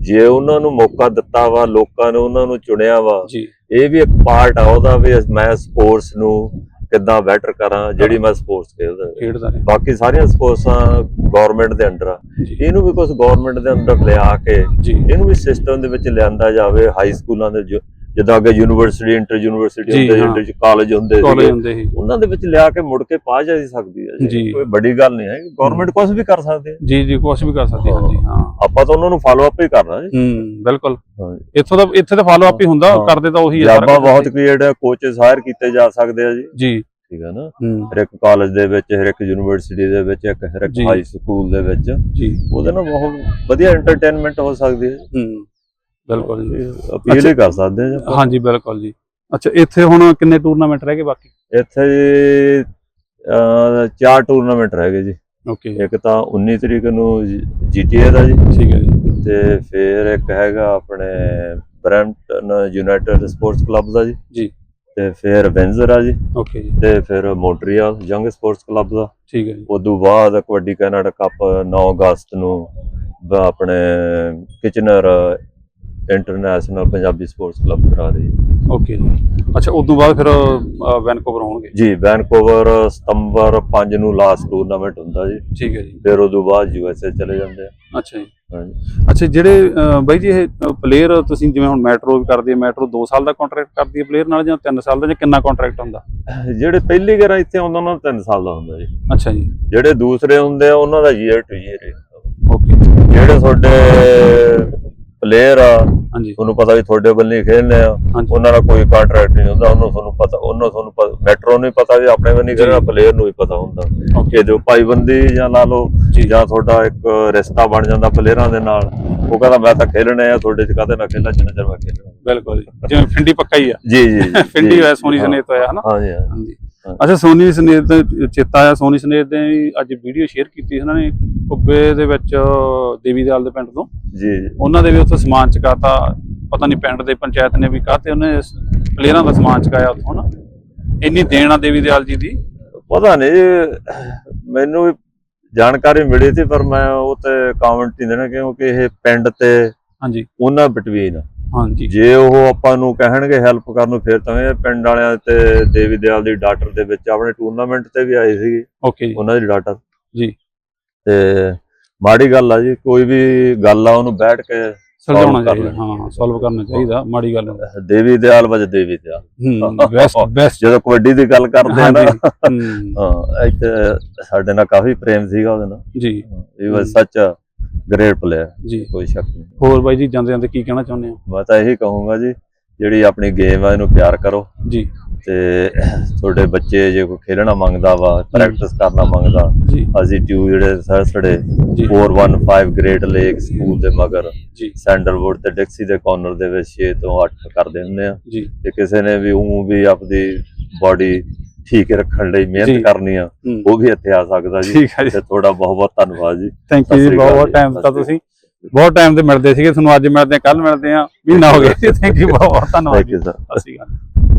ਜੇ ਉਹਨਾਂ ਨੂੰ ਮੌਕਾ ਦਿੱਤਾ ਵਾ ਲੋਕਾਂ ਨੇ ਉਹਨਾਂ ਨੂੰ ਚੁਣਿਆ ਵਾ ਜੀ। ਇਹ ਵੀ ਇੱਕ ਪਾਰਟ ਆ ਉਹਦਾ ਵੀ ਮੈਂ ਸਪੋਰਟਸ ਨੂੰ ਕਿੱਦਾਂ ਬੈਟਰ ਕਰਾਂ ਜਿਹੜੀ ਮੈਂ ਸਪੋਰਟਸ ਖੇਡਦਾ ਖੇਡਦਾ ਬਾਕੀ ਸਾਰੀਆਂ ਸਪੋਰਟਸਾਂ ਗਵਰਨਮੈਂਟ ਦੇ ਅੰਡਰ ਆ। ਇਹਨੂੰ ਵੀ ਕੁਝ ਗਵਰਨਮੈਂਟ ਦੇ ਅੰਡਰ ਲਿਆ ਕੇ ਇਹਨੂੰ ਵੀ ਸਿਸਟਮ ਦੇ ਵਿੱਚ ਲਿਆਂਦਾ ਜਾਵੇ ਹਾਈ ਸਕੂਲਾਂ ਦੇ ਜੋ- ਜਿੱਦਾਂ ਅੱਗੇ ਯੂਨੀਵਰਸਿਟੀ ਇੰਟਰ ਯੂਨੀਵਰਸਿਟੀ ਜੀ, ਹੁੰਦੇ ਹਾਂ। ਇੰਟਰ ਕਾਲਜ ਹੁੰਦੇ ਸੀ। ਉਹਨਾਂ ਦੇ ਵਿੱਚ ਲਿਆ ਕੇ ਮੁੜ ਕੇ ਪਾ ਜਾ ਸਕਦੀ ਹੈ। ਜੀ। ਕੋਈ ਵੱਡੀ ਗੱਲ ਨਹੀਂ ਹੈ। ਗਵਰਨਮੈਂਟ ਕੁਝ ਵੀ ਕਰ ਸਕਦੀ ਹੈ। ਜੀ ਜੀ ਕੁਛ ਵੀ ਕਰ ਸਕਦੇ ਹਾਂਜੀ ਹਾਂ। ਆਪਾਂ ਤਾਂ ਉਹਨਾਂ ਨੂੰ ਫਾਲੋ ਅਪ ਹੀ ਕਰਨਾ ਜੀ। ਹੂੰ ਬਿਲਕੁਲ। ਹਾਂ। ਇੱਥੋਂ ਦਾ ਇੱਥੇ ਤਾਂ ਫਾਲੋ ਅਪ ਹੀ ਹੁੰਦਾ ਹਾਂ। ਕਰਦੇ ਤਾਂ ਉਹੀ ਸਾਰਾ ਜਾਬਾਂ। ਬਹੁਤ ਕ੍ਰੀਏਟ ਹੈ ਕੋਚਸ ਹਾਇਰ ਕੀਤੇ ਜਾ ਸਕਦੇ ਆ ਜੀ। ਜੀ। ਠੀਕ ਹੈ ਨਾ? ਹੂੰ। ਹਰ ਇੱਕ ਕਾਲਜ ਦੇ ਵਿੱਚ ਹਰ ਇੱਕ ਯੂਨੀਵਰਸਿਟੀ ਦੇ ਵਿੱਚ ਇੱਕ ਹਰ ਇੱਕ ਜੀ। ਹਾਈ ਸਕੂਲ ਦੇ ਵਿੱਚ। ਜੀ। ਉਹਦੇ ਨਾਲ ਬਹੁਤ ਵਧੀਆ ਐਂਟਰਟੇਨਮੈਂਟ ਹੋ ਸਕਦੀ ਹੈ। ਹੂੰ। ਬਿਲਕੁਲ ਜੀ। ਅਪੀਲ ਹੀ ਕਰ ਸਕਦੇ ਆ ਜੀ ਆਪਾਂ। ਹਾਂਜੀ ਬਿਲਕੁਲ ਜੀ। ਅੱਛਾ ਇੱਥੇ ਹੁਣ ਕਿੰਨੇ ਟੂਰਨਾਮੈਂਟ ਰਹਿ ਗਏ ਬਾਕੀ? ਇੱਥੇ ਜੀ ਅਹ, ਚਾਰ ਟੂਰਨਾਮੈਂਟ ਰਹਿ ਗਏ ਜੀ। ਓਕੇ। ਇੱਕ ਤਾਂ 19 ਤਰੀਕ ਨੂੰ ਜੀਟੀਏ ਦਾ ਜੀ। ਠੀਕ ਹੈ ਜੀ। ਤੇ ਫਿਰ ਇੱਕ ਹੈਗਾ ਆਪਣੇ ਬਰੈਂਪਟਨ ਯੂਨਾਈਟਿਡ ਸਪੋਰਟਸ ਕਲੱਬ ਦਾ ਜੀ। ਜੀ। ਤੇ ਫਿਰ ਵੈਂਜ਼ਰ ਆ ਜੀ। ਓਕੇ ਜੀ। ਤੇ ਫਿਰ ਮੌਂਟਰੀਅਲ ਯੰਗ ਸਪੋਰਟਸ ਕਲੱਬ ਦਾ। ਠੀਕ ਹੈ ਜੀ। ਉਦੋਂ ਬਾਅਦ ਕਬੱਡੀ ਕੈਨੇਡਾ ਕੱਪ 9 ਅਗਸਤ ਨੂੰ ਬ- ਆਪਣੇ Kitchener International Punjabi Sports Club ਕਰਾ ਰਹੀ ਹੈ ਓਕੇ ਜੀ। ਅੱਛਾ ਉਸ ਤੋਂ ਬਾਅਦ ਫਿਰ ਵੈਨਕੂਵਰ ਹੋਣਗੇ? ਜੀ ਵੈਨਕੂਵਰ ਸਤੰਬਰ 5 ਨੂੰ ਲਾਸਟ ਟੂਰਨਾਮੈਂਟ ਹੁੰਦਾ ਜੀ। ਠੀਕ ਹੈ ਜੀ। ਫਿਰ ਉਦੋਂ ਬਾਅਦ ਯੂਐਸਏ ਚਲੇ ਜਾਂਦੇ ਆ। ਅੱਛਾ ਜੀ। ਹਾਂਜੀ। ਅੱਛਾ ਜਿਹੜੇ ਬਾਈ ਜੀ ਇਹ ਪਲੇਅਰ ਤੁਸੀਂ ਜਿਵੇਂ ਹੁਣ ਮੈਟਰੋ ਵੀ ਕਰਦੀ ਹੈ ਮੈਟਰੋ 2 ਸਾਲ ਦਾ ਕੰਟਰੈਕਟ ਕਰਦੀ ਹੈ ਪਲੇਅਰ ਨਾਲ ਜਾਂ 3 ਸਾਲ ਦਾ ਜਾਂ ਕਿੰਨਾ ਕੰਟਰੈਕਟ ਹੁੰਦਾ? ਜਿਹੜੇ ਪਹਿਲੀ ਗੇਰਾ ਇੱਥੇ ਆਉਂਦਾ ਉਹਨਾਂ ਨੂੰ 3 ਸਾਲ ਦਾ ਹੁੰਦਾ ਜੀ। ਅੱਛਾ ਜੀ। ਜਿਹੜੇ ਦੂਸਰੇ ਹੁੰਦੇ ਆ ਉਹਨਾਂ ਦਾ ਈਅਰ ਟੂ ਈਅਰ ਓਕੇ। ਜਿਹੜੇ ਤੁਹਾਡੇ ਪਲੇਅਰ ਆ ਹਾਂਜੀ। ਤੁਹਾਨੂੰ ਪਤਾ ਵੀ ਤੁਹਾਡੇ ਵੱਲ ਖੇਡਣੇ ਆ। ਉਹਨਾਂ ਦਾ ਕੋਈ ਕੰਟਰੈਕਟ ਨਹੀਂ ਹੁੰਦਾ ਉਹਨੂੰ ਤੁਹਾਨੂੰ ਪਤਾ ਉਹਨੂੰ ਤੁਹਾਨੂੰ ਮੈਟਰੋ ਨੂੰ ਪਤਾ ਵੀ ਆਪਣੇ ਵੱਲ। ਖੇਡਣਾ ਪਲੇਅਰ ਨੂੰ ਵੀ ਪਤਾ ਹੁੰਦਾ। ਕਿ ਜੋ ਭਾਈਬੰਦੀ ਜਾਂ ਲਾ ਲਓ ਜੀ। ਤੁਹਾਡਾ ਇੱਕ ਰਿਸ਼ਤਾ ਬਣ ਜਾਂਦਾ ਪਲੇਅਰਾਂ ਦੇ ਨਾਲ ਉਹ ਕਹਿੰਦਾ ਮੈਂ ਤਾਂ ਖੇਲਣੇ ਆ ਤੁਹਾਡੇ ਚ ਕਾਹਦੇ ਨਾਲ ਖੇਲਾਂ ਜਿੰਨਾ ਚਿਰ ਮੈਂ ਖੇਲਣਾ ਬਿਲਕੁਲ ਜੀ। ਜਿਵੇਂ ਫਿੰਡੀ ਪੱਕਾ ਹੀ ਆ। ਜੀ ਜੀ ਫਿੰਡੀ। ਹੋਇਆ ਸੋਨੀ ਸਨੇਤ ਹੋਇਆ ਹਨਾ? ਹਾਂਜੀ ਹਾਂ ਹਾਂਜੀ। ਹਾਂ। ਅੱਛਾ ਸੋਨੀ ਸਨੇਤ ਦਾ ਚੇਤਾ ਆਇਆ ਸੋਨੀ ਸਨੇਤ ਦੇ ਅੱਜ ਵੀਡੀਓ ਸ਼ੇਅਰ ਕੀਤੀ ਇਹਨਾਂ ਨੇ ਕੁੱਬੇ ਦੇ ਵਿੱਚ ਦੇਵੀਦਾਲ ਦੇ ਪਿੰਡ ਤੋਂ। ਜੀ। ਉਹਨਾਂ ਦੇ ਵੀ ਉੱਥੇ ਸਮਾਨ ਚਕਾਤਾ ਪਤਾ ਨਹੀਂ ਪਿੰਡ ਦੇ ਪੰਚਾਇਤ ਨੇ ਵੀ ਕਾਹਤੇ ਉਹਨੇ ਪਲੇਅਰਾਂ ਦਾ ਸਮਾਨ ਚਕਾਇਆ ਉੱਥੋਂ ਨਾ। ਇੰਨੀ ਦੇਣ ਆ ਦੇਵੀਦਿਆਲ ਜੀ ਦੀ। ਪਤਾ ਨਹੀਂ ਮੈਨੂੰ ਵੀ ਜਾਣਕਾਰੀ ਮਿਲੀ ਸੀ ਪਰ ਮੈਂ ਉਹ ਤੇ ਕਮੈਂਟ ਨਹੀਂ ਦੇਣਾ ਕਿਉਂਕਿ ਇਹ ਪਿੰਡ ਤੇ ਹਾਂਜੀ। ਉਹਨਾਂ ਬਿਟਵੀਨ ਹਾਂਜੀ। ਜੇ ਉਹ ਆਪਾਂ ਨੂੰ ਕਹਿਣਗੇ ਹੈਲਪ ਕਰਨ ਨੂੰ ਫਿਰ ਤਾਂ ਇਹ ਪਿੰਡ ਵਾਲਿਆਂ ਤੇ ਦੇਵੀ ਦਿਆਲ ਦੀ ਡਾਕਟਰ ਦੇ ਵਿੱਚ ਆਪਣੇ ਟੂਰਨਾਮੈਂਟ ਤੇ ਵੀ ਆਏ ਸੀ ਓਕੇ ਜੀ। ਉਹਨਾਂ ਦੀ ਡਾਕਟਰ। ਜੀ। ਤੇ ਮਾੜੀ ਗੱਲ ਆ ਜੀ ਕੋਈ ਵੀ ਗੱਲ ਆ ਉਹਨੂੰ ਬੈਠ ਕੇ ਸੁਲਝਾਉਣਾ ਚਾਹੀਦਾ। ਹਾਂ ਸੋਲਵ ਕਰਨਾ ਚਾਹੀਦਾ ਮਾੜੀ ਗੱਲ। ਦੇਵੀ ਦਿਆਲ ਵਜ ਦੇਵੀ ਦਿਆਲ। ਹੂੰ ਬੈਸਟ ਬੈਸਟ ਜਦੋਂ ਕਬੱਡੀ ਦੀ ਗੱਲ ਕਰਦੇ ਆ ਨਾ। ਹੂੰ, ਇੱਥੇ ਸਾਡੇ ਨਾਲ ਕਾਫੀ ਪ੍ਰੇਮ ਸੀਗਾ ਉਹਦੇ ਨਾਲ। ਜੀ। ਹੀ ਵਾਸ ਸੱਚ ਗ੍ਰੇਟ ਪਲੇਅਰ ਜੀ। ਕੋਈ ਸ਼ੱਕ ਨਹੀਂ। ਹੋਰ ਬਾਈ ਜੀ ਜਾਂਦੇ ਜਾਂਦੇ ਕੀ ਕਹਿਣਾ ਚਾਹੁੰਦੇ ਹੋ? ਮੈਂ ਤਾਂ ਇਹੀ ਕਹੂੰਗਾ ਜੀ ਜਿਹੜੀ ਆਪਣੀ ਗੇਮ ਆ ਇਹਨੂੰ ਪਿਆਰ ਕਰੋ। ਜੀ। ਤੇ ਤੁਹਾਡੇ ਬੱਚੇ ਜੇ ਕੋਈ ਖੇਲਣਾ ਮੰਗਦਾ ਵਾ ਪ੍ਰੈਕਟਿਸ ਕਰਨਾ ਮੰਗਦਾ ਅਸੀਂ ਟਿਊ ਜਿਹੜੇ ਸਰਸੜੇ ਜੀ। 415 ਗ੍ਰੇਟ ਲੇਕ ਸਕੂਲ ਦੇ ਮਗਰ ਜੀ। ਸੈਂਡਲਵੁੱਡ ਤੇ ਡਿਕਸੀ ਦੇ ਕਾਰਨਰ ਦੇ ਵਿੱਚ 6 ਤੋਂ 8 ਕਰਦੇ ਹੁੰਦੇ ਆ। ਜੀ। ਤੇ ਕਿਸੇ ਨੇ ਵੀ ਉਹ ਵੀ ਆਪਦੀ ਬਾਡੀ ਠੀਕ ਰੱਖਣ ਲਈ। ਮਿਹਨਤ ਕਰਨੀ ਆ ਉਹ ਵੀ ਇੱਥੇ ਆ ਸਕਦਾ ਜੀ। ਤੇ ਤੁਹਾਡਾ ਬਹੁਤ ਬਹੁਤ ਧੰਨਵਾਦ ਜੀ। ਥੈਂਕ ਯੂ ਜੀ ਬਹੁਤ ਬਹੁਤ ਟਾਈਮ ਸ੍ਰੀ ਤੁਸੀਂ। ਬਹੁਤ ਟਾਈਮ ਤੇ ਮਿਲਦੇ ਸੀਗੇ ਤੁਹਾਨੂੰ ਅੱਜ ਮਿਲਦੇ ਆ ਕੱਲ ਮਿਲਦੇ ਆ ਮਹੀਨਾ ਹੋ ਗਿਆ ਥੈਂਕ ਯੂ ਬਹੁਤ ਬਹੁਤ ਧੰਨਵਾਦ ਜੀ। ਸਤਿ ਸ਼੍ਰੀ ਅਕਾਲ।